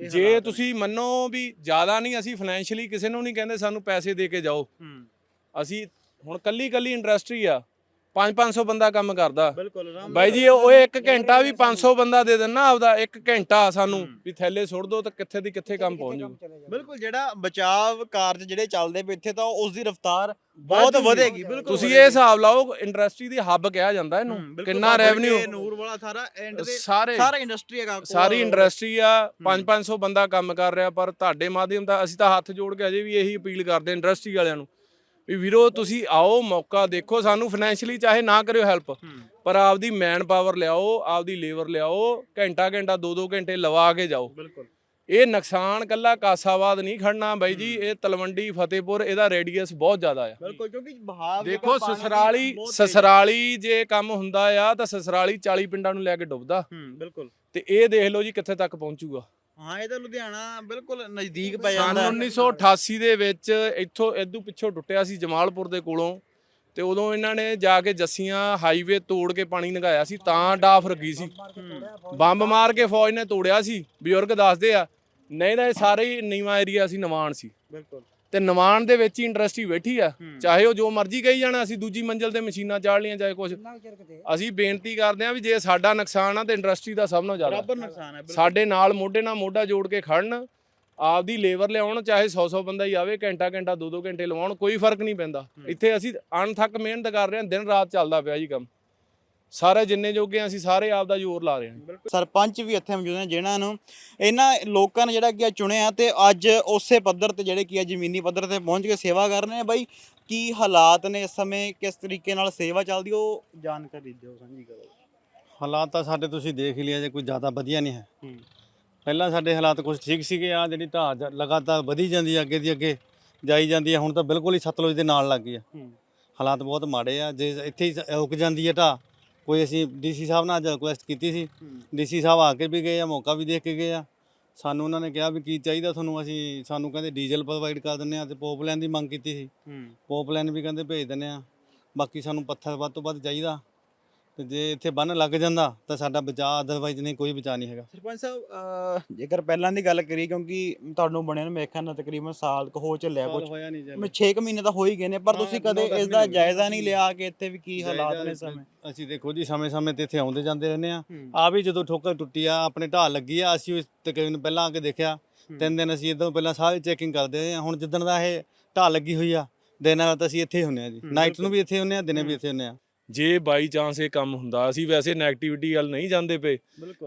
ਜੇ ਤੁਸੀਂ ਮੰਨੋ ਵੀ ਜ਼ਿਆਦਾ ਨਹੀਂ ਅਸੀਂ ਫਾਈਨੈਂਸ਼ੀਅਲੀ ਕਿਸੇ ਨੂੰ ਨਹੀਂ ਕਹਿੰਦੇ ਸਾਨੂੰ ਪੈਸੇ ਦੇ ਕੇ ਜਾਓ। ਅਸੀਂ ਹੁਣ ਕੱਲੀ ਕੱਲੀ ਇੰਡਸਟਰੀ ਆ 5-500 ਬੰਦਾ ਕੰਮ ਕਰਦਾ। ਬਿਲਕੁਲ ਆਰਾਮ ਬਾਈ ਜੀ ਉਹ ਇੱਕ ਘੰਟਾ ਵੀ 500 ਬੰਦਾ ਦੇ ਦੇਣਾ ਆਪਦਾ ਇੱਕ ਘੰਟਾ ਸਾਨੂੰ ਵੀ ਥੈਲੇ ਸੁੱਟ ਦੋ ਤਾਂ ਕਿੱਥੇ ਦੀ ਕਿੱਥੇ ਕੰਮ ਪਹੁੰਚ ਜੂ। ਬਿਲਕੁਲ ਜਿਹੜਾ ਬਚਾਅ ਕਾਰਜ ਜਿਹੜੇ ਚੱਲਦੇ ਪਏ ਇੱਥੇ ਤਾਂ ਉਸ ਦੀ ਰਫ਼ਤਾਰ ਬਹੁਤ ਵਾਧੂ ਵਧੇਗੀ ਬਿਲਕੁਲ ਤੁਸੀਂ ਇਹ ਹਿਸਾਬ ਲਾਓ ਇੰਡਸਟਰੀ ਦੀ ਹੱਬ ਕਿਹਾ ਜਾਂਦਾ ਇਹਨੂੰ। ਕਿੰਨਾ ਰੈਵਨਿਊ ਨੂਰ ਵਾਲਾ ਸਾਰਾ ਐਂਡ ਦੇ ਸਾਰੇ ਸਾਰਾ ਇੰਡਸਟਰੀ ਹੈਗਾ ਸਾਰੀ ਇੰਡਸਟਰੀ ਆ 5-500 ਬੰਦਾ ਕੰਮ ਕਰ ਰਿਹਾ ਪਰ ਤੁਹਾਡੇ ਮਾਧਿਅਮ ਦਾ ਅਸੀਂ ਤਾਂ ਹੱਥ ਜੋੜ ਕੇ ਅਜੇ ਵੀ ਇਹੀ ਅਪੀਲ ਕਰਦੇ ਇੰਡਸਟਰੀ ਵਾਲਿਆਂ ਨੂੰ ਵੀ ਵੀਰੋ ਤੁਸੀਂ ਆਓ ਮੌਕਾ ਦੇਖੋ। ਸਾਨੂੰ ਫਾਈਨੈਂਸ਼ੀਅਲੀ ਚਾਹੇ ਨਾ ਕਰਿਓ ਹੈਲਪ ਪਰ ਆਪਦੀ ਮੈਨ ਪਾਵਰ ਲਿਆਓ ਆਪਦੀ ਲੇਬਰ ਲਿਆਓ ਘੰਟਾ ਘੰਟਾ ਦੋ ਦੋ ਘੰਟੇ ਲਵਾ ਕੇ ਜਾਓ। ਬਿਲਕੁਲ। ਇਹ ਨੁਕਸਾਨ ਕੱਲਾ ਕਾਸਾਬਾਦ ਨਹੀਂ ਖੜਨਾ ਬਾਈ ਜੀ ਇਹ ਤਲਵੰਡੀ ਫਤਿਹਪੁਰ ਇਹਦਾ ਰੇਡੀਅਸ ਬਹੁਤ ਜ਼ਿਆਦਾ ਆ। ਬਿਲਕੁਲ ਕਿਉਂਕਿ ਬਹਾਵ ਦੇਖੋ ਸਸਰਾਲੀ ਸਸਰਾਲੀ ਜੇ ਕੰਮ ਹੁੰਦਾ ਆ ਤਾਂ ਸਸਰਾਲੀ 40 ਪਿੰਡਾਂ ਨੂੰ ਲੈ ਕੇ ਡੁੱਬਦਾ। ਹੂੰ ਬਿਲਕੁਲ। ਤੇ ਇਹ ਦੇਖ ਲਓ ਜੀ ਕਿੱਥੇ ਤੱਕ ਪਹੁੰਚੂਗਾ। ਹਾਂ ਇਹ ਤਾਂ ਲੁਧਿਆਣਾ ਬਿਲਕੁਲ ਨਜ਼ਦੀਕ ਪੈ ਜਾਂਦਾ। 1988 ਦੇ ਵਿੱਚ ਇੱਥੋਂ ਇਦੋਂ ਪਿੱਛੋਂ ਟੁੱਟਿਆ ਸੀ ਜਮਾਲਪੁਰ ਦੇ ਕੋਲੋਂ ਤੇ ਉਦੋਂ ਇਹਨਾਂ ਨੇ ਜਾ ਕੇ ਜੱਸੀਆਂ ਹਾਈਵੇ ਤੋੜ ਕੇ ਪਾਣੀ ਲੰਘਾਇਆ ਸੀ ਤਾਂ ਡਾਫ ਰੱਖੀ ਸੀ। ਬੰਬ ਮਾਰ ਕੇ ਫੌਜ ਨੇ ਤੋੜਿਆ ਸੀ ਬਜ਼ੁਰਗ ਦੱਸਦੇ ਆ ਨਹੀਂ ਤਾਂ ਇਹ ਸਾਰੇ ਹੀ ਨੀਵਾਂ ਏਰੀਆ ਸੀ ਨਿਵਾਣ ਸੀ। ਬਿਲਕੁਲ। ਤੇ ਨਿਵਾਣ ਦੇ ਵਿੱਚ ਹੀ ਇੰਡਸਟਰੀ ਬੈਠੀ ਆ। ਚਾਹੇ ਉਹ ਜੋ ਮਰਜ਼ੀ ਕਹੀ ਜਾਣਾ ਅਸੀਂ ਦੂਜੀ ਮੰਜ਼ਲ ਤੇ ਮਸ਼ੀਨਾਂ ਚਾੜ ਲੀਆਂ ਚਾਹੇ ਕੁਝ ਅਸੀਂ ਬੇਨਤੀ ਕਰਦੇ ਆ ਵੀ ਜੇ ਸਾਡਾ ਨੁਕਸਾਨ ਆ ਤੇ ਇੰਡਸਟਰੀ ਦਾ ਸਭ ਨਾਲੋਂ ਜ਼ਿਆਦਾ। ਬਰਾਬਰ ਨੁਕਸਾਨ ਹੈ ਸਾਡੇ ਨਾਲ ਮੋਢੇ ਨਾਲ ਮੋਢਾ ਜੋੜ ਕੇ ਖੜਨ ਆਪਦੀ ਲੇਬਰ ਲਿਆਉਣ ਚਾਹੇ 100-100 ਬੰਦਾ ਹੀ ਆਵੇ ਘੰਟਾ ਘੰਟਾ ਦੋ ਦੋ ਘੰਟੇ ਲਵਾਉਣ ਕੋਈ ਫ਼ਰਕ ਨਹੀਂ ਪੈਂਦਾ। ਇੱਥੇ ਅਸੀਂ ਅਣਥੱਕ ਮਿਹਨਤ ਕਰ ਰਹੇ ਹਾਂ ਦਿਨ ਰਾਤ ਚੱਲਦਾ ਪਿਆ ਜੀ ਕੰਮ। ਸਾਰੇ ਜਿੰਨੇ ਜੋਗੇ ਆ, ਅਸੀਂ ਸਾਰੇ ਆਪ ਦਾ ਜ਼ੋਰ ਲਾ ਰਹੇ ਹਾਂ। ਸਰਪੰਚ ਵੀ ਇੱਥੇ ਮੌਜੂਦ ਨੇ ਜਿਨ੍ਹਾਂ ਨੂੰ ਇਹਨਾਂ ਲੋਕਾਂ ਨੇ ਜਿਹੜਾ ਕੀ ਆ ਚੁਣਿਆ ਤੇ ਅੱਜ ਉਸੇ ਪੱਧਰ ਤੇ ਜਿਹੜੇ ਕੀ ਆ ਜ਼ਮੀਨੀ ਪੱਧਰ ਤੇ ਪਹੁੰਚ ਕੇ ਸੇਵਾ ਕਰ ਰਹੇ ਨੇ। ਬਾਈ ਕੀ ਹਾਲਾਤ ਨੇ ਇਸ ਸਮੇਂ? ਕਿਸ ਤਰੀਕੇ ਨਾਲ ਸੇਵਾ ਚੱਲਦੀ? ਉਹ ਜਾਣਕਾਰੀ ਦਿਓ ਸਾਂਝੀ ਕਰੋ। ਹਾਲਾਤ ਤਾਂ ਸਾਡੇ ਤੁਸੀਂ ਦੇਖ ਹੀ ਲਿਆ ਜੇ ਕੋਈ ਜ਼ਿਆਦਾ ਵਧੀਆ ਨਹੀਂ ਹੈ। ਹੂੰ। ਪਹਿਲਾਂ ਸਾਡੇ ਹਾਲਾਤ ਕੁਝ ਠੀਕ ਸੀਗੇ ਆ ਜਿਹੜੀ ਢਾਹ ਜ- ਲਗਾਤਾਰ ਵਧੀ ਜਾਂਦੀ ਹੈ ਅੱਗੇ ਦੀ ਅੱਗੇ ਜਾਈ ਜਾਂਦੀ ਹੈ ਹੁਣ ਤਾਂ ਬਿਲਕੁਲ ਹੀ ਸਤਲੁਜ ਦੇ ਨਾਲ ਲੱਗ ਗਈ ਆ। ਹੂੰ। ਹਾਲਾਤ ਬਹੁਤ ਮਾੜੇ ਆ ਜੇ ਇੱਥੇ ਹੀ ਸ- ਰੁਕ ਜਾਂਦੀ ਹੈ ਢਾਹ ਕੋਈ ਅਸੀਂ ਡੀਸੀ ਸਾਹਿਬ ਨਾਲ ਅੱਜ ਰਿਕੁਐਸਟ ਕੀਤੀ ਸੀ। ਡੀਸੀ ਸਾਹਿਬ ਆ ਕੇ ਵੀ ਗਏ ਆ ਮੌਕਾ ਵੀ ਦੇਖ ਕੇ ਗਏ ਆ। ਸਾਨੂੰ ਉਹਨਾਂ ਨੇ ਕਿਹਾ ਵੀ ਕੀ ਚਾਹੀਦਾ ਤੁਹਾਨੂੰ ਅਸੀਂ ਸਾਨੂੰ ਕਹਿੰਦੇ ਡੀਜ਼ਲ ਪ੍ਰੋਵਾਈਡ ਕਰ ਦਿੰਦੇ ਆ ਤੇ ਪੋਪਲਾਈਨ ਦੀ ਮੰਗ ਕੀਤੀ ਸੀ। ਪੋਪਲਾਈਨ ਵੀ ਕਹਿੰਦੇ ਭੇਜ ਦਿੰਦੇ ਆ। ਬਾਕੀ ਸਾਨੂੰ ਪੱਥਰ ਵੱਧ ਤੋਂ ਵੱਧ ਚਾਹੀਦਾ। ਤੇ ਜੇ ਇੱਥੇ ਬੰਨ ਲੱਗ ਜਾਂਦਾ ਤਾਂ ਸਾਡਾ ਬਚਾਅ ਅਦਰਵਾਈਜ਼ ਨਹੀਂ ਕੋਈ ਬਚਾਅ ਨਹੀਂ ਹੈਗਾ। ਸਰਪੰਚ ਸਾਹਿਬ ਅਹ, ਜੇਕਰ ਪਹਿਲਾਂ ਦੀ ਗੱਲ ਕਰੀਏ ਕਿਉਂਕਿ ਤੁਹਾਨੂੰ ਬਣਿਆ ਨੂੰ ਮੇਰੇ ਖਿਆਲ ਨਾਲ ਤਕਰੀਬਨ ਸਾਲ ਕੁ ਹੋ ਚੱਲਿਆ ਸਾਲ ਕੁਝ ਹੋਇਆ ਨਹੀਂ ਜੇ ਮੈਂ 6 ਮਹੀਨੇ ਤਾਂ ਹੋ ਹੀ ਗਏ ਨੇ ਪਰ ਹਾਂ, ਤੁਸੀਂ ਨੌ ਕਦੇ ਦਸ ਇਸ ਦਾ ਮਹੀਨੇ ਜਾਇਜ਼ਾ ਨਹੀਂ ਲਿਆ ਕਿ ਇੱਥੇ ਵੀ ਕੀ ਹਾਲਾਤ ਨੇ ਸਮੇਂ ਅਸੀਂ ਦੇਖੋ ਜੀ ਸਮੇਂ-ਸਮੇਂ ਤੇ ਇੱਥੇ ਆਉਂਦੇ ਜਾਂਦੇ ਰਹਿੰਦੇ ਆ। ਆ ਵੀ ਜਦੋਂ ਠੋਕਰ ਟੁੱਟੀ ਆ ਆਪਣੇ ਢਾਹ ਲੱਗੀ ਆ ਅਸੀਂ ਉਸ ਤਕਰੀਬਨ ਪਹਿਲਾਂ ਆ ਕੇ ਦੇਖਿਆ। ਤਿੰਨ ਦਿਨ ਅਸੀਂ ਇਦੋਂ ਪਹਿਲਾਂ ਸਾਰੀ ਚੈਕਿੰਗ ਕਰਦੇ ਰਹੇ ਆ ਹੁਣ ਜਿੱਦਣ ਦਾ ਇਹ ਢਾਹ ਲੱਗੀ ਹੋਈ ਆ ਦਿਨ ਰਾਤ ਅਸੀਂ ਇੱਥੇ ਹੀ ਹੁੰਨੇ ਆ ਜੀ। ਨਾਈਟ ਨੂੰ ਵੀ ਇੱਥੇ ਹੁੰਨੇ ਆ ਦਿਨੇ ਵੀ ਇੱਥੇ ਹੁੰਨੇ ਆ ਜੇ ਬਾਈ ਚਾਂਸ ਇਹ ਕੰਮ ਹੁੰਦਾ ਅਸੀਂ ਵੈਸੇ ਨੈਗੇਟਿਵਿਟੀ ਵੱਲ ਨਹੀਂ ਜਾਂਦੇ ਪਏ।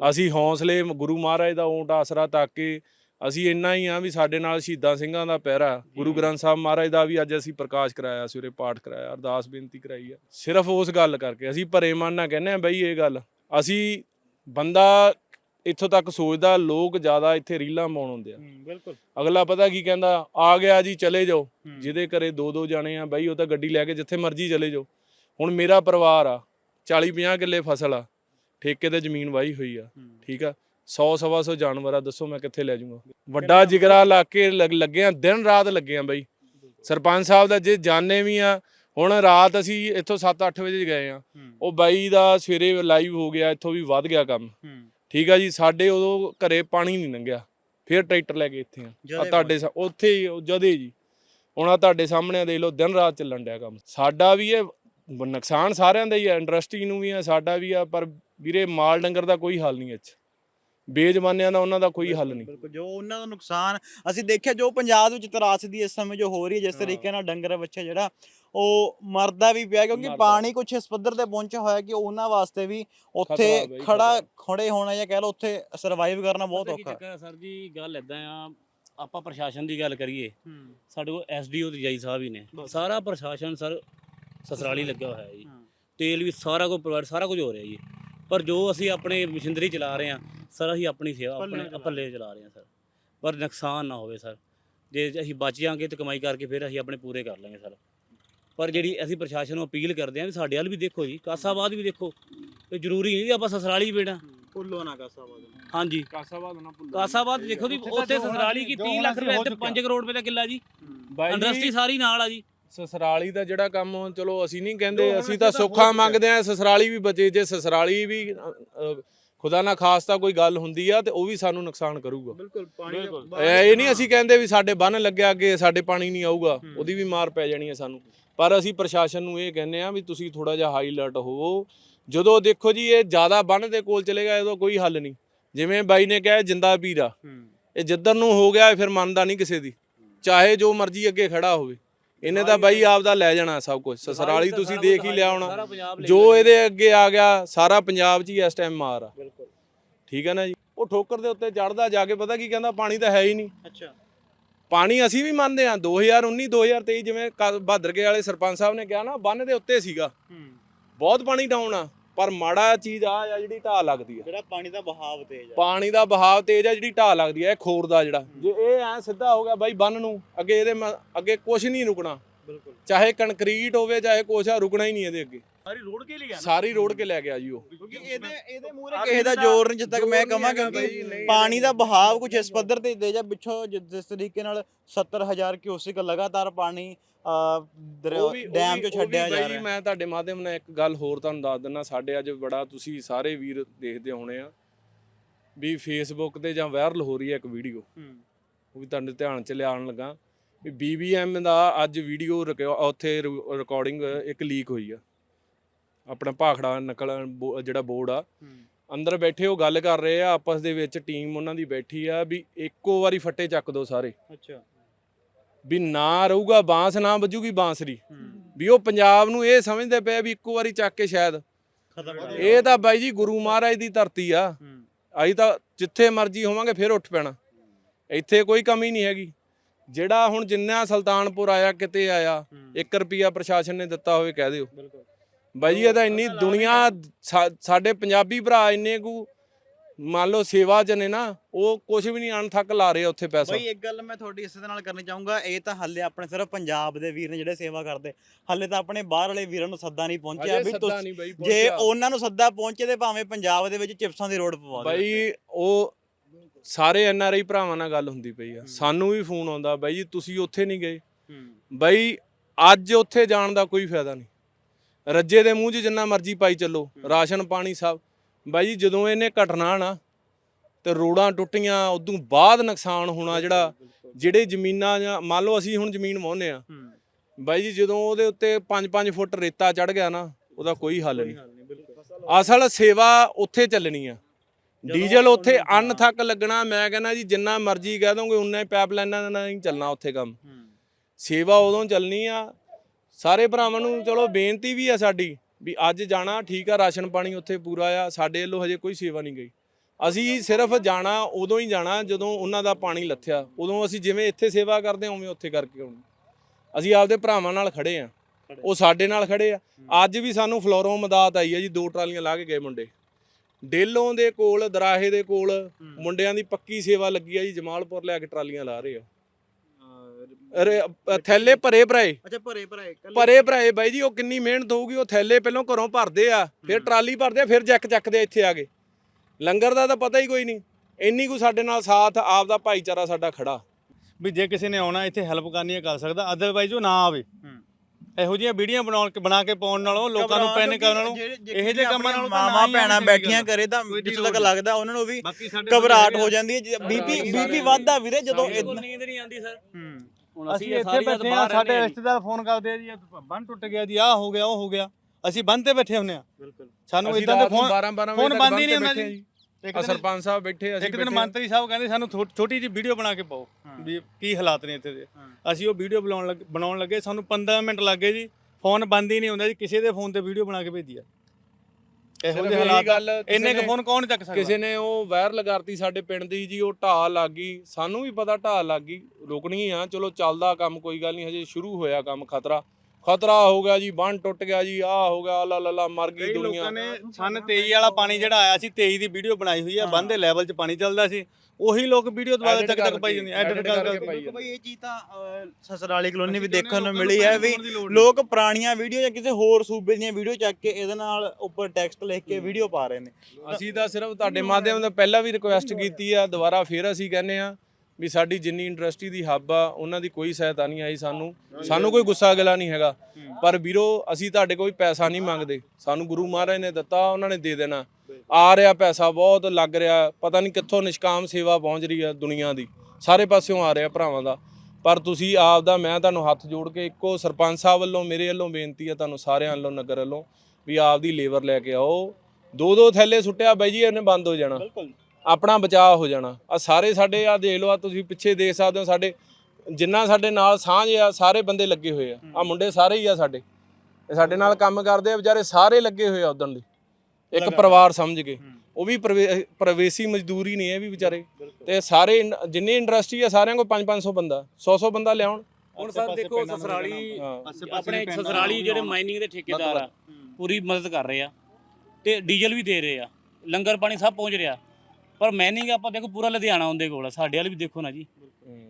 ਅਸੀਂ ਹੌਸਲੇ ਗੁਰੂ ਮਹਾਰਾਜ ਦਾ ਓਟ ਆਸਰਾ ਤੱਕ ਕੇ ਅਸੀਂ ਇੰਨਾ ਹੀ ਆ ਵੀ ਸਾਡੇ ਨਾਲ ਸ਼ਹੀਦਾਂ ਸਿੰਘਾਂ ਦਾ ਪਹਿਰਾ ਗੁਰੂ ਗ੍ਰੰਥ ਸਾਹਿਬ ਮਹਾਰਾਜ ਦਾ ਵੀ ਅੱਜ ਅਸੀਂ ਪ੍ਰਕਾਸ਼ ਕਰਾਇਆ ਸਵੇਰੇ ਪਾਠ ਕਰਾਇਆ ਅਰਦਾਸ ਬੇਨਤੀ ਕਰਾਈ ਆ। ਸਿਰਫ ਉਸ ਗੱਲ ਕਰਕੇ ਅਸੀਂ ਭਰੇ ਮਨ ਨਾਲ ਕਹਿੰਦੇ ਆ ਬਈ ਇਹ ਗੱਲ ਅਸੀਂ ਬੰਦਾ ਇੱਥੋਂ ਤੱਕ ਸੋਚਦਾ ਲੋਕ ਜ਼ਿਆਦਾ ਇੱਥੇ ਰੀਲਾਂ ਪਾਉਣ ਹੁੰਦੇ ਆ। ਬਿਲਕੁਲ। ਅਗਲਾ ਪਤਾ ਕੀ ਕਹਿੰਦਾ ਆ ਗਿਆ ਜੀ ਚਲੇ ਜਾਓ। ਜਿਹਦੇ ਘਰੇ ਦੋ ਦੋ ਜਾਣੇ ਆ ਬਾਈ ਉਹ ਤਾਂ ਗੱਡੀ ਲੈ ਕੇ ਜਿੱਥੇ ਮਰਜ਼ੀ ਚਲੇ ਜਾਓ। ਹੁਣ ਮੇਰਾ ਪਰਿਵਾਰ ਆ 40 50 ਕਿੱਲੇ ਫਸਲ ਆ ਠੇਕੇ ਤੇ ਜ਼ਮੀਨ ਵਾਹੀ ਹੋਈ ਆ ਠੀਕ ਆ? 100 ਸਵਾ ਸੌ ਜਾਨਵਰ ਆ ਦੱਸੋ ਮੈਂ ਕਿੱਥੇ ਲੈ ਜਾਊਂਗਾ? ਵੱਡਾ ਜਿਗਰਾ ਲਾ ਕੇ ਲੱਗ- ਆ ਦਿਨ ਰਾਤ ਲੱਗੇ ਆ ਬਾਈ ਸਰਪੰਚ ਸਾਹਿਬ ਦਾ ਜੇ ਜਾਣੇ ਵੀ ਆ ਹੁਣ ਰਾਤ ਅਸੀਂ ਇੱਥੋਂ 7-8 ਵਜੇ ਗਏ ਆ। ਉਹ ਬਾਈ ਦਾ ਸਵੇਰੇ ਲਾਈਵ ਹੋ ਗਿਆ ਇੱਥੋਂ ਵੀ ਵੱਧ ਗਿਆ ਕੰਮ। ਠੀਕ ਆ ਜੀ ਸਾਡੇ ਉਦੋਂ ਘਰੇ ਪਾਣੀ ਨਹੀਂ ਲੰਘਿਆ ਫਿਰ ਟਰੈਕਟਰ ਲੈ ਕੇ ਇੱਥੇ ਆ। ਆ ਤੁਹਾਡੇ ਉੱਥੇ ਹੀ ਜਦੇ ਜੀ। ਹੁਣ ਆ ਤੁਹਾਡੇ ਸਾਹਮਣੇ ਦੇਖ ਲਓ ਦਿਨ ਰਾਤ ਚੱਲਣ ਡਿਆ ਕੰਮ। ਸਾਡਾ ਵੀ ਇਹ ਨੁਕਸਾਨ ਸਾਰਿਆਂ ਦਾ ਹੀ ਆ ਇੰਡਸਟਰੀ ਨੂੰ ਵੀ ਆ ਸਾਡਾ ਵੀ ਆ ਪਰ ਵੀਰੇ ਮਾਲ ਡੰਗਰ ਦਾ ਕੋਈ ਹੱਲ ਨਹੀਂ ਇੱਥੇ ਬੇਜ਼ਬਾਨਿਆਂ ਦਾ ਉਹਨਾਂ ਦਾ ਕੋਈ ਹੱਲ ਨਹੀਂ ਬਿਲਕੁਲ ਜੋ ਉਹਨਾਂ ਦਾ ਨੁਕਸਾਨ ਅਸੀਂ ਦੇਖਿਆ ਜੋ ਪੰਜਾਬ ਵਿੱਚ ਤਰਾਸਦੀ ਇਸ ਸਮੇਂ ਜੋ ਹੋ ਰਹੀ ਹੈ ਜਿਸ। ਤਰੀਕੇ ਨਾਲ ਡੰਗਰ ਬੱਚਾ ਜਿਹੜਾ ਉਹ ਮਰਦਾ ਵੀ ਪਿਆ ਕਿਉਂਕਿ। ਪਾਣੀ ਕੁਛ ਇਸ ਪੱਧਰ ਤੇ ਪਹੁੰਚਿਆ ਹੋਇਆ ਕਿ ਉਹਨਾਂ ਵਾਸਤੇ ਵੀ ਉੱਥੇ ਖੜਾ। ਖੜੇ ਹੋਣਾ ਜਾਂ ਕਹਿ ਲਓ ਉੱਥੇ ਸਰਵਾਈਵ ਕਰਨਾ ਬਹੁਤ ਔਖਾ ਸਰ ਜੀ ਗੱਲ ਇਦਾਂ ਆ ਆਪਾਂ ਪ੍ਰਸ਼ਾਸਨ ਦੀ ਗੱਲ ਕਰੀਏ ਸਾਡੇ ਕੋਲ ਐਸਡੀਓ ਤੇ ਜਾਈ ਸਾਹਿਬ ਹੀ ਨੇ। ਸਾਰਾ ਪ੍ਰਸ਼ਾਸਨ ਸਰ ਸਸਰਾਲੀ ਲੱਗਿਆ ਹੋਇਆ ਹੈ। ਜੀ। ਤੇਲ ਵੀ ਸਾਰਾ ਕੁਝ ਪ੍ਰੋਵਾਈਡ ਸਾਰਾ ਕੁਝ ਹੋ ਰਿਹਾ ਜੀ। ਪਰ ਜੋ ਅਸੀਂ ਆਪਣੇ ਮਸ਼ੀਨਰੀ ਚਲਾ ਰਹੇ ਹਾਂ ਸਰ ਅਸੀਂ ਆਪਣੀ ਸੇਵਾ ਆਪਣੇ ਪੱਲੇ ਚਲਾ ਰਹੇ ਹਾਂ ਸਰ। ਪਰ ਨੁਕਸਾਨ ਨਾ ਹੋਵੇ ਸਰ। ਜੇ ਅਸੀਂ ਬਚ ਜਾਾਂਗੇ ਤੇ ਕਮਾਈ ਕਰਕੇ ਫਿਰ ਅਸੀਂ ਆਪਣੇ ਪੂਰੇ ਕਰ ਲਾਂਗੇ ਸਰ। ਪਰ ਜਿਹੜੀ ਅਸੀਂ ਪ੍ਰਸ਼ਾਸਨ ਨੂੰ ਅਪੀਲ ਕਰਦੇ ਹਾਂ ਵੀ ਸਾਡੇ ਵੱਲ ਵੀ ਦੇਖੋ ਜੀ ਕਾਸਾਬਾਦ ਵੀ ਦੇਖੋ। ਇਹ ਜ਼ਰੂਰੀ ਨਹੀਂ ਆਪਾਂ ਸਸਰਾਲੀ ਬੇਟਾ ਭੁੱਲੋ ਨਾ ਕਾਸਾਬਾਦ ਹਾਂਜੀ। ਕਾਸਾਬਾਦ ਨਾ ਭੁੱਲੋ। ਕਾਸਾਬਾਦ ਦੇਖੋ ਜੀ ਉੱਥੇ ਸਸਰਾਲੀ ਕੀ 30 ਲੱਖ ਰੁਪਏ ਤੇ 5 ਕਰੋੜ ਰੁਪਏ ਦਾ ਕਿੱਲਾ ਜੀ। ਇੰਡਸਟਰੀ ਸਾਰੀ ਨਾਲ ਆ ਜੀ। ਸਸਰਾਲੀ ਦਾ ਜਿਹੜਾ ਕੰਮ ਚਲੋ ਅਸੀਂ ਨਹੀਂ ਕਹਿੰਦੇ ਅਸੀਂ ਤਾਂ ਸੁੱਖਾ ਮੰਗਦੇ ਆ ਸਸਰਾਲੀ ਵੀ ਬਚੇ ਜੇ ਸਸਰਾਲੀ ਵੀ ਖੁਦਾ ਨਾ ਖਾਸਤਾ ਕੋਈ ਗੱਲ ਹੁੰਦੀ ਆ ਤੇ ਉਹ ਵੀ ਸਾਨੂੰ ਨੁਕਸਾਨ ਕਰੂਗਾ। ਬਿਲਕੁਲ ਪਾਣੀ ਇਹ ਨਹੀਂ ਅਸੀਂ ਕਹਿੰਦੇ ਵੀ ਸਾਡੇ ਬੰਨ ਲੱਗਿਆ ਅੱਗੇ ਸਾਡੇ ਪਾਣੀ ਨਹੀਂ ਆਊਗਾ ਉਹਦੀ ਵੀ ਮਾਰ ਪੈ ਜਾਣੀ ਹੈ ਸਾਨੂੰ। ਪਰ ਅਸੀਂ ਪ੍ਰਸ਼ਾਸਨ ਨੂੰ ਇਹ ਕਹਿੰਦੇ ਆ ਵੀ ਤੁਸੀਂ ਥੋੜਾ ਜਿਹਾ ਹਾਈ ਅਲਰਟ ਹੋਵੋ। ਜਦੋਂ ਦੇਖੋ ਜੀ ਇਹ ਜ਼ਿਆਦਾ ਬੰਨ ਦੇ ਕੋਲ ਚਲੇਗਾ ਇਹਦਾ ਕੋਈ ਹੱਲ ਨਹੀਂ। ਜਿਵੇਂ ਬਾਈ ਨੇ ਕਿਹਾ ਜਿੰਦਾ ਪੀਰਾ ਇਹ ਜਿੱਦਣ ਨੂੰ ਹੋ ਗਿਆ ਫਿਰ ਮੰਨਦਾ ਨਹੀਂ ਕਿਸੇ ਦੀ। ਚਾਹੇ ਜੋ ਮਰਜ਼ੀ ਅੱਗੇ ਖੜਾ ਹੋਵੇ। ਇਹਨੇ ਤਾਂ ਬਾਈ ਆਪਦਾ ਲੈ ਜਾਣਾ ਸਭ ਕੁਝ ਸਸਰਾਲੀ ਤੁਸੀਂ ਦੇਖ ਹੀ ਲਿਆ ਹੋਣਾ। ਜੋ। ਇਹਦੇ ਅੱਗੇ ਆ ਗਿਆ ਸਾਰਾ ਪੰਜਾਬ 'ਚ ਹੀ ਇਸ ਟਾਈਮ ਮਾਰ ਆ। ਬਿਲਕੁਲ। ਠੀਕ ਹੈ ਨਾ ਜੀ? ਉਹ ਠੋਕਰ ਦੇ ਉੱਤੇ ਚੜਦਾ ਜਾ ਕੇ ਪਤਾ ਕੀ ਕਹਿੰਦਾ ਪਾਣੀ ਤਾਂ ਹੈ ਹੀ ਨਹੀਂ। ਅੱਛਾ। ਪਾਣੀ ਅਸੀਂ ਵੀ ਮੰਨਦੇ ਹਾਂ 2019 2023 ਜਿਵੇਂ ਬਹਾਦਰਕੇ ਵਾਲੇ ਸਰਪੰਚ ਸਾਹਿਬ ਨੇ ਕਿਹਾ ਨਾ ਬੰਨ ਦੇ ਉੱਤੇ ਸੀਗਾ। ਬਹੁਤ ਪਾਣੀ ਡਾਉਣ ਆ। ਪਰ ਮਾੜਾ ਚੀਜ਼ ਆ ਆ ਜਿਹੜੀ ਢਾਹ ਲੱਗਦੀ ਆ। ਜਿਹੜਾ ਪਾਣੀ ਦਾ ਬਹਾਵ ਤੇਜ਼ ਹੈ ਪਾਣੀ ਦਾ ਬਹਾਵ ਤੇਜ਼ ਆ ਜਿਹੜੀ ਢਾਹ ਲੱਗਦੀ ਆ ਇਹ ਖੋਰ ਦਾ ਜਿਹੜਾ। ਜੇ ਇਹ ਐ ਸਿੱਧਾ ਹੋ ਗਿਆ ਬਾਈ ਬੰਨ ਨੂੰ ਅੱਗੇ ਇਹਦੇ ਮ- ਅੱਗੇ ਕੁਝ ਨਹੀਂ ਰੁਕਣਾ। ਬਿਲਕੁਲ। ਚਾਹੇ ਕੰਕਰੀਟ ਹੋਵੇ ਚਾਹੇ ਕੁਛ ਆ ਰੁਕਣਾ ਹੀ ਨਹੀਂ ਇਹਦੇ ਅੱਗੇ। ਸਾਰੀ ਰੋਡ ਕੇ ਲਿਆ ਸਾਰੀ ਰੋਡ ਕੇ ਲੈ ਗਿਆ ਜੀ ਉਹ। ਕਿਉਂਕਿ ਇਹਦੇ ਇਹਦੇ ਮੂਹਰੇ ਕਿਸੇ ਦਾ ਜ਼ੋਰ ਨਹੀਂ ਜਿੱਦ ਤੱਕ ਮੈਂ ਕਹਾਂ ਕਿਉਂਕਿ ਪਾਣੀ ਦਾ ਬਹਾਵ ਕੁਝ ਇਸ ਪੱਧਰ ਤੇ ਦੇ ਜਾ ਪਿੱਛੋਂ ਜਿ- ਜਿਸ ਤਰੀਕੇ ਨਾਲ 70000 ਕਿਊਸਿਕ ਲਗਾਤਾਰ ਪਾਣੀ ਅਹ, ਦਰਿਆ- ਉਹ ਵੀ- ਉਹ ਡੈਮ ਵੀ- ਚੋਂ ਉਹ ਵੀ ਛੱਡਿਆ ਜਾ ਬਾਈ ਰਿਹਾ। ਮੈਂ ਤੁਹਾਡੇ ਮਾਧਿਅਮ ਨਾਲ ਇੱਕ ਗੱਲ ਹੋਰ ਤੁਹਾਨੂੰ ਦੱਸ ਦਿੰਦਾ ਸਾਡੇ ਅੱਜ ਬੜਾ ਤੁਸੀਂ ਸਾਰੇ ਵੀਰ ਦੇਖਦੇ ਹੋਣੇ ਆ ਵੀ ਫੇਸਬੁੱਕ ਤੇ ਜਾਂ ਵਾਇਰਲ ਹੋ ਰਹੀ ਹੈ ਇੱਕ ਵੀਡੀਓ ਉਹ ਵੀ ਤੁਹਾਡੇ ਧਿਆਨ ਚ ਲਿਆਉਣ ਲੱਗਾ। BBM ਦਾ ਅੱਜ ਵੀਡੀਓ ਉੱਥੇ ਰਿਕਾਰਡਿੰਗ ਇੱਕ ਲੀਕ ਹੋਈ ਆ। ਆਪਣਾ ਭਾਖੜਾ ਨਕਲ ਜਿਹੜਾ ਬੋਰਡ ਆ। ਅੰਦਰ ਬੈਠੇ ਉਹ ਗੱਲ ਕਰ ਰਹੇ ਆ ਆਪਸ ਦੇ ਵਿੱਚ ਟੀਮ ਉਹਨਾਂ ਦੀ ਬੈਠੀ ਆ ਵੀ ਇੱਕੋ ਵਾਰੀ ਫੱਟੇ ਚੱਕ ਦੋ ਸਾਰੇ। ਅੱਛਾ। ਵੀ ਨਾ ਰਹੂਗਾ ਬਾਂਸ ਨਾ ਵੱਜੂਗੀ ਬਾਂਸਰੀ। ਵੀ ਉਹ ਪੰਜਾਬ ਨੂੰ ਇਹ ਸਮਝਦੇ ਪਏ ਵੀ ਇੱਕੋ ਵਾਰੀ ਚੱਕ ਕੇ ਸ਼ਾਇਦ। ਇਹ ਤਾਂ ਬਾਈ ਜੀ ਗੁਰੂ ਮਹਾਰਾਜ ਦੀ ਧਰਤੀ ਆ। ਅਸੀਂ ਤਾਂ ਜਿੱਥੇ ਮਰਜ਼ੀ ਹੋਵਾਂਗੇ ਫਿਰ ਉੱਠ ਪੈਣਾ। ਇੱਥੇ ਕੋਈ ਕਮੀ ਨਹੀਂ ਹੈਗੀ। ਜਿਹੜਾ ਹੁਣ ਜਿੰਨਾ ਸੁਲਤਾਨਪੁਰ ਆਇਆ ਕਿਤੇ ਆਇਆ 1 ਰੁਪਿਆ ਪ੍ਰਸ਼ਾਸਨ ਨੇ ਦਿੱਤਾ ਹੋਵੇ ਕਹਿ ਦਿਓ। ਬਾਈ ਜੀ ਇਹ ਤਾਂ ਇੰਨੀ ਦੁਨੀਆ ਸਾਡੇ ਪੰਜਾਬੀ ਭਰਾ ਇੰਨੇ ਕੁ ਮੰਨ ਲਓ ਸੇਵਾ ਚ ਨੇ ਨਾ ਉਹ ਕੁਝ ਵੀ ਨਹੀਂ ਅਣਥੱਕ ਲਾ ਰਹੇ ਉੱਥੇ ਪੈਸਾ। ਬਈ ਇੱਕ ਗੱਲ ਮੈਂ ਤੁਹਾਡੀ ਇਸੇ ਨਾਲ ਕਰਨੀ ਚਾਹੂੰਗਾ ਇਹ ਤਾਂ ਹੱਲੇ ਆਪਣੇ ਸਿਰਫ ਪੰਜਾਬ ਦੇ ਵੀਰ ਨੇ ਜਿਹੜੇ ਸੇਵਾ ਕਰਦੇ ਹੱਲੇ ਤਾਂ ਆਪਣੇ ਬਾਹਰ ਵਾਲੇ ਵੀਰਾਂ ਨੂੰ ਸੱਦਾ ਨਹੀਂ ਪਹੁੰਚਿਆ ਵੀ ਜੇ। ਉਹਨਾਂ ਨੂੰ ਸੱਦਾ ਪਹੁੰਚੇ ਤੇ ਭਾਵੇਂ ਪੰਜਾਬ ਦੇ ਵਿੱਚ ਚਿਪਸਾਂ ਦੀ ਰੋਡ ਪਵਾ ਦੇ ਬਾਈ ਉਹ ਸਾਰੇ ਐਨ ਆਰ ਆਈ ਭਰਾਵਾਂ ਨਾਲ ਗੱਲ ਹੁੰਦੀ ਪਈ ਆ। ਸਾਨੂੰ ਵੀ ਫੋਨ ਆਉਂਦਾ ਬਾਈ ਜੀ ਤੁਸੀਂ ਉੱਥੇ ਨਹੀਂ ਗਏ। ਬਾਈ ਅੱਜ ਉੱਥੇ ਜਾਣ ਦਾ ਕੋਈ ਫਾਇਦਾ ਨਹੀਂ। ਰੱਜੇ ਦੇ ਮੂੰਹ 'ਚ ਜਿੰਨਾ ਮਰਜ਼ੀ ਪਾਈ ਚੱਲੋ ਰਾਸ਼ਨ ਪਾਣੀ ਸਭ। ਬਾਈ ਜੀ ਜਦੋਂ ਇਹਨੇ ਘਟਣਾ ਨਾ ਤੇ ਰੋਡਾਂ ਟੁੱਟੀਆਂ ਉਦੋਂ ਬਾਅਦ ਨੁਕਸਾਨ ਹੋਣਾ ਜਿਹੜਾ ਜਿਹੜੇ ਜ਼ਮੀਨਾਂ ਜਾਂ ਮੰਨ ਲਓ ਅਸੀਂ ਹੁਣ ਜ਼ਮੀਨ ਵਾਹੁੰਦੇ ਆ ਬਾਈ ਜੀ ਜਦੋਂ ਉਹਦੇ ਉੱਤੇ 5-5 ਫੁੱਟ ਰੇਤਾ ਚੜ ਗਿਆ ਨਾ ਉਹਦਾ ਕੋਈ ਹੱਲ ਨਹੀਂ। ਅਸਲ ਸੇਵਾ ਉੱਥੇ ਚੱਲਣੀ ਆ। ਡੀਜ਼ਲ ਉੱਥੇ ਅੰਨ ਥੱਕ ਲੱਗਣਾ ਮੈਂ ਕਹਿੰਦਾ ਜੀ ਜਿੰਨਾ ਮਰਜ਼ੀ ਕਹਿ ਦੋਗੇ ਉਨਾ ਹੀ ਪਾਈਪਲਾਈਨਾਂ ਨਾਲ ਹੀ ਚੱਲਣਾ ਉੱਥੇ ਕੰਮ। ਸੇਵਾ ਉਦੋਂ ਚੱਲਣੀ ਆ। ਸਾਰੇ ਭਰਾਵਾਂ ਨੂੰ ਚਲੋ ਬੇਨਤੀ ਵੀ ਆ ਸਾਡੀ ਵੀ ਅੱਜ ਜਾਣਾ ਠੀਕ ਆ ਰਾਸ਼ਨ ਪਾਣੀ ਉੱਥੇ ਪੂਰਾ ਆ ਸਾਡੇ ਵੱਲੋਂ ਹਜੇ ਕੋਈ ਸੇਵਾ ਨਹੀਂ ਗਈ। ਅਸੀਂ ਸਿਰਫ ਜਾਣਾ ਉਦੋਂ ਹੀ ਜਾਣਾ ਜਦੋਂ ਉਹਨਾਂ ਦਾ ਪਾਣੀ ਲੱਥਿਆ। ਉਦੋਂ ਅਸੀਂ ਜਿਵੇਂ ਇੱਥੇ ਸੇਵਾ ਕਰਦੇ ਹਾਂ ਉਵੇਂ ਉੱਥੇ ਕਰਕੇ ਆਉਣੀ। ਅਸੀਂ ਆਪਦੇ ਭਰਾਵਾਂ ਨਾਲ ਖੜੇ ਆ। ਉਹ ਸਾਡੇ ਨਾਲ ਖੜੇ ਆ। ਅੱਜ ਵੀ ਸਾਨੂੰ ਫਲੋਰੋਂ ਮਦਦ ਆਈ ਆ ਜੀ ਦੋ ਟਰਾਲੀਆਂ ਲਾ ਕੇ ਗਏ ਮੁੰਡੇ। ਡੇਲੋਂ ਦੇ ਕੋਲ ਦਰਾਹੇ ਦੇ ਕੋਲ ਮੁੰਡਿਆਂ ਦੀ ਪੱਕੀ ਸੇਵਾ ਲੱਗੀ ਆ ਜੀ ਜਮਾਲਪੁਰ ਲੈ ਕੇ ਟਰਾਲੀਆਂ ਲਾ ਰਹੇ ਆ। ਅਰੇ ਥੈਲੇ ਭਰੇ ਭਰਾਏ। ਅੱਛਾ ਭਰੇ ਭਰੇ ਭਰੇ ਭਰਾਏ ਬਾਈ ਜੀ ਉਹ ਕਿੰਨੀ ਮਿਹਨਤ ਹੋਊਗੀ ਉਹ ਥੈਲੇ ਪਹਿਲਾਂ ਘਰੋਂ ਭਰਦੇ ਆ ਫਿਰ ਟਰਾਲੀ ਭਰਦੇ ਆ ਫਿਰ ਜੈਕ ਚੱਕਦੇ ਆ ਇੱਥੇ ਆ ਕੇ। ਲੰਗਰ ਦਾ ਤਾਂ ਪਤਾ ਹੀ ਕੋਈ ਨਹੀਂ। ਇੰਨੀ ਕੁ ਸਾਡੇ ਨਾਲ ਸਾਥ ਆਪਦਾ ਭਾਈਚਾਰਾ ਸਾਡਾ ਖੜਾ। ਵੀ ਜੇ ਕਿਸੇ ਨੇ ਆਉਣਾ ਇੱਥੇ ਹੈਲਪ ਕਰਨੀ ਹੈ ਕਰ ਸਕਦਾ। ਅਦਰਵਾਈਜ਼ ਉਹ ਨਾ ਆਵੇ। ਇਹੋ ਜਿਹੀਆਂ ਵੀਡੀਓ ਬਣਾਉਣ ਬਣਾਾ ਕੇ ਪਾਉਣ ਨਾਲੋਂ ਲੋਕਾਂ ਨੂੰ ਪੈਨ ਕਰਨ ਨਾਲੋਂ ਇਹੋ ਜਿਹੇ ਕੰਮਾਂ ਨਾਲੋਂ ਹੀ ਭੈਣਾਂ ਬੈਠੀਆਂ ਕਰੇ ਤਾਂ ਜਿੱਥੇ ਤੱਕ। ਲੱਗਦਾ ਉਹਨਾਂ ਨੂੰ ਵੀ ਘਬਰਾਹਟ ਹੋ ਜਾਂਦੀ ਹੈ। ਬੀਪੀ ਬੀਪੀ ਵੱਧਦਾ ਵੀਰੇ ਜਦੋਂ ਨੀਂਦ ਨਹੀਂ ਆਉਂਦੀ ਸਰ। ਹੂੰ। ਹੁਣ ਅਸੀਂ ਇੱਥੇ ਬੈਠੇ ਆ ਸਾਡੇ ਆ। ਰਿਸ਼ਤੇਦਾਰ ਫੋਨ ਕਰਦੇ ਆ ਜੀ ਬੰਨ ਟੁੱਟ ਗਿਆ ਜੀ ਆਹ ਹੋ ਗਿਆ ਉਹ ਹੋ ਗਿਆ। ਅਸੀਂ ਬੰਨ ਤੇ ਬੈਠੇ ਹੁੰਨੇ ਆ ਬਿਲਕੁਲ। ਸਾਨੂੰ ਇਦਾਂ ਦੇ ਫੋਨ 12 12 ਫੋਨ ਬੰਦ ਹੀ ਨਹੀਂ ਹੁੰਦਾ ਜੀ। ਆ ਦਿਨ ਸਰਪੰਚ ਸਾਹਿਬ ਬੈਠੇ ਅਸੀਂ ਇੱਕ ਦਿਨ। ਮੰਤਰੀ ਸਾਹਿਬ ਕਹਿੰਦੇ ਸਾਨੂੰ ਛੋਟੀ ਜਿਹੀ ਵੀਡੀਓ ਬਣਾ ਕੇ ਪਾਓ ਵੀ ਕੀ ਹਾਲਾਤ ਨੇ ਇੱਥੇ ਦੇ। ਅਸੀਂ ਉਹ ਵੀਡੀਓ ਬਣਾਉਣ ਲੱਗੇ ਬਣਾਉਣ ਲੱਗੇ ਸਾਨੂੰ 15 ਮਿੰਟ ਲੱਗੇ ਜੀ। ਫੋਨ ਬੰਦ ਹੀ ਨਹੀਂ ਹੁੰਦਾ ਜੀ ਕਿਸੇ ਦੇ ਫੋਨ ਤੇ ਵੀਡੀਓ ਬਣਾ ਕੇ ਭੇਜੀ ਆ। ਇਹੋ ਜਿਹੇ ਹਾਲਾਤ ਇੰਨੇ ਕੁ ਫੋਨ ਕੌਣ ਚੱਕ ਸਕਦਾ? ਕਿਸੇ ਨੇ ਉਹ ਵਾਇਰਲ ਕਰਤੀ ਸਾਡੇ ਪਿੰਡ ਦੀ ਜੀ ਉਹ ਢਾਹ ਲੱਗ ਗਈ। ਸਾਨੂੰ ਵੀ ਪਤਾ ਢਾਹ ਲੱਗ ਗਈ ਰੁਕਣੀ ਆ ਚਲੋ ਚੱਲਦਾ ਕੰਮ ਕੋਈ ਗੱਲ ਨਹੀਂ ਹਜੇ ਸ਼ੁਰੂ ਹੋਇਆ ਕੰਮ ਖਤਰਾ। ਖਤਰਾ ਹੋ ਗਿਆ ਜੀ ਬੰਨ ਟੁੱਟ ਗਿਆ ਜੀ ਆਹ ਹੋ ਗਿਆ ਲਾ ਲਾ ਲਾ ਮਰ ਗਈ ਦੁਨੀਆ। ਲੋਕਾਂ ਨੇ ਸਨ 23 ਵਾਲਾ ਪਾਣੀ ਜਿਹੜਾ ਆਇਆ ਸੀ 23 ਦੀ ਵੀਡੀਓ ਬਣਾਈ ਹੋਈ ਆ ਬੰਦ ਦੇ ਲੈਵਲ 'ਚ ਪਾਣੀ ਚੱਲਦਾ ਸੀ। ਉਹੀ ਲੋਕ ਵੀਡੀਓ ਦੁਬਾਰਾ ਚੱਕ ਚੱਕ ਪਾਈ ਜਾਂਦੇ ਐਡਿਟ ਕਰਕੇ ਬਈ ਇਹ ਚੀਜ਼ ਤਾਂ ਸਸਰਾਲੀ ਕਲੋਨੀ ਵੀ ਦੇਖਣ ਨੂੰ ਮਿਲੀ ਹੈ ਵੀ। ਲੋਕ ਪੁਰਾਣੀਆਂ ਵੀਡੀਓ ਜਾਂ ਕਿਸੇ ਹੋਰ ਸੂਬੇ ਦੀਆਂ ਵੀਡੀਓ ਚੱਕ ਕੇ ਇਹਦੇ ਨਾਲ ਉੱਪਰ ਟੈਕਸਟ ਲਿਖ ਕੇ ਵੀਡੀਓ ਪਾ ਰਹੇ ਨੇ। ਅਸੀਂ ਤਾਂ ਸਿਰਫ ਤੁਹਾਡੇ ਮਾਧਿਅਮ ਤੋਂ ਪਹਿਲਾਂ ਵੀ ਰਿਕੁਐਸਟ ਕੀਤੀ ਆ ਦੁਬਾਰਾ ਫੇਰ ਅਸੀਂ ਕਹਿੰਨੇ ਆ ਵੀ ਸਾਡੀ ਜਿੰਨੀ ਇੰਡਸਟਰੀ ਦੀ ਹੱਬ ਆ ਉਹਨਾਂ ਦੀ ਕੋਈ ਸਹਾਇਤਾ ਨਹੀਂ ਆਈ ਸਾਨੂੰ। ਸਾਨੂੰ ਕੋਈ ਗੁੱਸਾ ਗਿਲਾ ਨਹੀਂ ਹੈਗਾ। ਪਰ ਵੀਰੋ ਅਸੀਂ ਤੁਹਾਡੇ ਕੋਈ ਪੈਸਾ ਨਹੀਂ ਮੰਗਦੇ। ਸਾਨੂੰ ਗੁਰੂ ਮਹਾਰਾਜ ਨੇ ਦਿੱਤਾ ਉਹਨਾਂ ਨੇ ਦੇ ਦੇਣਾ। ਆ ਰਿਹਾ ਪੈਸਾ ਬਹੁਤ ਲੱਗ ਰਿਹਾ। ਪਤਾ ਨਹੀਂ ਕਿੱਥੋਂ ਨਿਸ਼ਕਾਮ ਸੇਵਾ ਪਹੁੰਚ ਰਹੀ ਆ ਦੁਨੀਆ ਦੀ। ਸਾਰੇ ਪਾਸਿਓਂ ਆ ਰਿਹਾ ਭਰਾਵਾਂ ਦਾ। ਪਰ ਤੁਸੀਂ ਆਪ ਦਾ ਮੈਂ ਤੁਹਾਨੂੰ ਹੱਥ ਜੋੜ ਕੇ ਇੱਕੋ ਸਰਪੰਚ ਸਾਹਿਬ ਵੱਲੋਂ ਮੇਰੇ ਵੱਲੋਂ ਬੇਨਤੀ ਹੈ ਤੁਹਾਨੂੰ ਸਾਰਿਆਂ ਵੱਲੋਂ ਨਗਰ ਵੱਲੋਂ ਵੀ ਆਪ ਦੀ ਲੇਬਰ ਲੈ ਕੇ ਆਓ। ਦੋ ਦੋ ਥੈਲੇ ਸੁੱਟਿਆ ਬਾਈ ਜੀ ਇਹਨੇ ਬੰਦ ਹੋ ਜਾਣਾ। ਬਿਲਕੁਲ। ਆਪਣਾ ਬਚਾਅ ਹੋ ਜਾਣਾ। ਆ ਸਾਰੇ ਸਾਡੇ ਆ ਦੇਖ ਲਓ ਆ ਤੁਸੀਂ ਪਿੱਛੇ ਦੇਖ ਸਕਦੇ ਹੋ ਸਾਡੇ ਜਿੰਨਾ ਸਾਡੇ ਨਾਲ ਸਾਂਝ ਆ ਸਾਰੇ ਬੰਦੇ ਲੱਗੇ ਹੋਏ ਆ। ਆ ਮੁੰਡੇ ਸਾਰੇ ਹੀ ਆ ਸਾਡੇ। ਇਹ ਸਾਡੇ ਨਾਲ ਕੰਮ ਕਰਦੇ ਆ ਵਿਚਾਰੇ ਸਾਰੇ ਲੱਗੇ ਹੋਏ ਆ ਉਦੋਂ ਦੇ। ਇੱਕ ਪਰਿਵਾਰ ਸਮਝ ਕੇ। ਉਹ ਵੀ ਪ੍ਰਵੇ- ਪ੍ਰਵੇਸੀ ਮਜ਼ਦੂਰੀ ਨਹੀਂ ਹੈ ਵੀ ਵਿਚਾਰੇ। ਤੇ ਸਾਰੇ ਜਿੰਨੀ ਇੰਡਸਟਰੀ ਆ ਸਾਰਿਆਂ ਕੋਲ 5-500 ਬੰਦਾ 100-100 ਬੰਦਾ ਲਿਆਉਣ। ਹੁਣ ਸਰ ਦੇਖੋ ਸਸਰਾਲੀ ਆਪਣੇ ਸਸਰਾਲੀ ਜਿਹੜੇ ਮਾਈਨਿੰਗ ਦੇ ਠੇਕੇਦਾਰ ਆ ਪੂਰੀ ਮਦਦ ਕਰ ਰਹੇ ਆ। ਤੇ ਡੀਜ਼ਲ ਵੀ ਦੇ ਰਹੇ ਆ। ਲੰਗਰ ਪਾਣੀ ਸਭ ਪਹੁੰਚ ਰਿਹਾ। ਪਰ ਮਾਈਨਿੰਗ ਆਪਾਂ ਦੇਖੋ ਪੂਰਾ ਲੁਧਿਆਣਾ ਉਹਦੇ ਕੋਲ ਆ ਸਾਡੇ ਵਾਲੇ ਵੀ ਦੇਖੋ ਨਾ ਜੀ।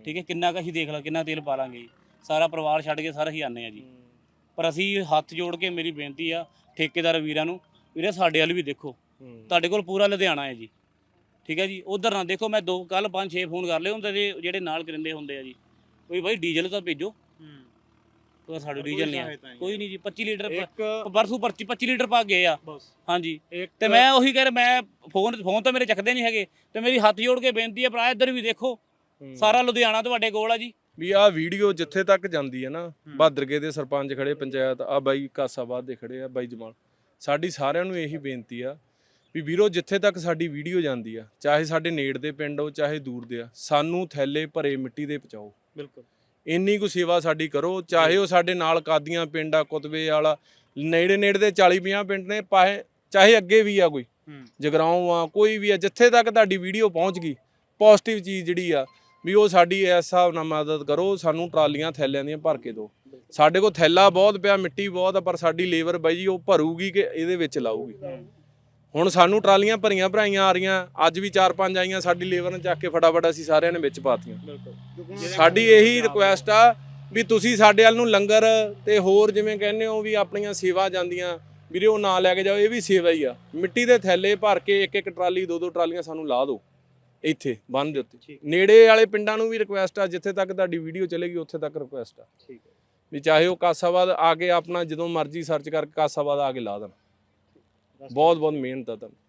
ਠੀਕ ਹੈ ਕਿੰਨਾ ਕੁ ਅਸੀਂ ਦੇਖ ਲਾ ਕਿੰਨਾ ਤੇਲ ਪਾ ਲਾਂਗੇ। ਜੀ ਸਾਰਾ ਪਰਿਵਾਰ ਛੱਡ ਕੇ ਸਾਰੇ ਹੀ ਆਨੇ ਆ ਜੀ। ਪਰ ਅਸੀਂ ਹੱਥ ਜੋੜ ਕੇ ਮੇਰੀ ਬੇਨਤੀ ਆ ਠੇਕੇਦਾਰ ਵੀਰਾਂ ਨੂੰ ਵੀਰੇ ਸਾਡੇ ਵਾਲੇ ਵੀ ਦੇਖੋ। ਤੁਹਾਡੇ ਕੋਲ ਪੂਰਾ ਲੁਧਿਆਣਾ ਹੈ ਜੀ। ਠੀਕ ਹੈ ਜੀ ਉਧਰ ਨਾ ਦੇਖੋ ਮੈਂ ਦੋ ਕੱਲ ਪੰਜ ਛੇ ਫੋਨ ਕਰ ਲਏ ਹੁੰਦੇ ਜਿਹੜੇ ਨਾਲ ਕਰਿੰਦੇ ਹੁੰਦੇ ਆ ਜੀ। ਕੋਈ ਬਾਈ ਡੀਜ਼ਲ ਤਾਂ ਭੇਜੋ। ਤਾਂ ਸਾਡੇ ਡੀਜ਼ਲ ਨਹੀਂ ਆ। ਕੋਈ ਨਹੀਂ ਜੀ 25 ਲੀਟਰ ਪਰਸੋਂ ਪਰਚੀ 25 ਲੀਟਰ ਪਾ ਗਏ ਆ। ਬਸ। ਹਾਂਜੀ। ਤੇ ਮੈਂ ਉਹੀ ਕਹਿ ਰਿਹਾ ਮੈਂ ਫੋਨ ਫੋਨ ਤਾਂ ਮੇਰੇ ਚੱਕਦੇ ਨਹੀਂ ਹੈਗੇ। ਤੇ ਮੇਰੀ ਹੱਥ ਜੋੜ ਕੇ ਬੇਨਤੀ ਹੈ ਭਰਾ ਇੱਧਰ ਵੀ ਦੇਖੋ। ਸਾਰਾ ਲੁਧਿਆਣਾ ਤੁਹਾਡੇ ਕੋਲ ਆ ਜੀ। ਵੀ ਆਹ ਵੀਡੀਓ ਜਿੱਥੇ ਤੱਕ ਜਾਂਦੀ ਹੈ ਨਾ ਬਹਾਦਰਗੇ ਦੇ ਸਰਪੰਚ ਖੜੇ ਪੰਚਾਇਤ ਆ ਬਾਈ ਕਾਸਾਬਾਦ ਦੇ ਖੜੇ ਆ ਬਾਈ ਜਮਾਲ। ਸਾਡੀ ਸਾਰਿਆਂ ਨੂੰ ਇਹੀ ਬੇਨਤੀ ਆ ਵੀ ਵੀਰੋ ਜਿੱਥੇ ਤੱਕ ਸਾਡੀ ਵੀਡੀਓ ਜਾਂਦੀ ਆ ਚਾਹੇ ਸਾਡੇ ਨੇੜ ਦੇ ਪਿੰਡ ਹੋ ਚਾਹੇ ਦੂਰ ਦੇ ਆ ਸਾਨੂੰ ਥੈਲੇ ਭਰੇ ਮਿੱਟੀ ਦੇ ਪਹੁੰਚਾਓ। ਬਿਲਕੁਲ। ਇੰਨੀ ਕੁ ਸੇਵਾ ਸਾਡੀ ਕਰੋ ਚਾਹੇ ਉਹ ਸਾਡੇ ਨਾਲ ਕਾਦੀਆਂ ਪਿੰਡ ਆ ਕੁਤਬੇ ਵਾਲਾ ਨੇੜੇ ਨੇੜੇ ਦੇ 40 50 ਪਿੰਡ ਨੇ ਪਾਹੇ ਚਾਹੇ ਅੱਗੇ ਵੀ ਆ ਕੋਈ। ਜਗਰਾਉਂ ਆ ਕੋਈ ਵੀ ਆ ਜਿੱਥੇ ਤੱਕ ਤੁਹਾਡੀ ਵੀਡੀਓ ਪਹੁੰਚ ਗਈ ਪੋਜ਼ਿਟਿਵ ਚੀਜ਼ ਜਿਹੜੀ ਆ ਵੀ ਉਹ ਸਾਡੀ ਇਸ ਹਿਸਾਬ ਨਾਲ ਮਦਦ ਕਰੋ ਸਾਨੂੰ ਟਰਾਲੀਆਂ ਥੈਲਿਆਂ ਦੀਆਂ ਭਰ ਕੇ ਦਿਓ। ਸਾਡੇ ਕੋਲ ਥੈਲਾ ਬਹੁਤ ਪਿਆ ਮਿੱਟੀ ਬਹੁਤ ਆ ਪਰ ਸਾਡੀ ਲੇਬਰ ਬਾਈ ਜੀ ਉਹ ਭਰੂਗੀ ਕਿ ਇਹਦੇ ਵਿੱਚ ਲਾਊਗੀ। ਹੁਣ ਸਾਨੂੰ ਟਰਾਲੀਆਂ ਭਰੀਆਂ ਭਰਾਈਆਂ ਆ ਰਹੀਆਂ ਅੱਜ ਵੀ 4-5 ਆਈਆਂ ਸਾਡੀ ਲੇਬਰ ਨੇ ਚੱਕ ਕੇ ਫਟਾਫਟ ਅਸੀਂ ਸਾਰਿਆਂ ਨੇ ਵਿੱਚ ਪਾਤੀਆਂ। ਸਾਡੀ ਇਹੀ ਰਿਕੁਐਸਟ ਆ ਵੀ ਤੁਸੀਂ ਸਾਡੇ ਵੱਲ ਨੂੰ ਲੰਗਰ ਤੇ ਹੋਰ ਜਿਵੇਂ ਕਹਿੰਦੇ ਹੋ ਵੀ ਆਪਣੀਆਂ ਸੇਵਾ ਜਾਂਦੀਆਂ ਵੀਰੇ ਉਹ ਨਾ ਲੈ ਕੇ ਜਾਓ ਇਹ ਵੀ ਸੇਵਾ ਹੀ ਆ। ਮਿੱਟੀ ਦੇ ਥੈਲੇ ਭਰ ਕੇ ਇੱਕ ਇੱਕ ਟਰਾਲੀ ਦੋ ਦੋ ਟਰਾਲੀਆਂ ਸਾਨੂੰ ਲਾ ਦਿਓ ਇੱਥੇ ਬੰਨ ਦੇ ਉੱਤੇ ਨੇੜੇ ਵਾਲੇ ਪਿੰਡਾਂ ਨੂੰ ਵੀ ਰਿਕੁਐਸਟ ਆ ਜਿੱਥੇ ਤੱਕ ਤੁਹਾਡੀ ਵੀਡੀਓ ਚੱਲੇਗੀ ਉੱਥੇ ਤੱਕ ਰਿਕੁਐਸਟ ਆ। ਠੀਕ ਹੈ। ਵੀ ਚਾਹੇ ਉਹ ਕਾਸਾਬਾਦ ਆ ਕੇ ਆਪਣਾ ਜਦੋਂ ਮਰਜ਼ੀ ਸਰਚ ਕਰਕੇ ਕਾਸਾਬਾਦ ਆ ਕੇ ਲਾ ਦੇਣ। ਬਹੁਤ ਬਹੁਤ ਮਿਹਨਤ ਆ ਤੁਹਾਨੂੰ।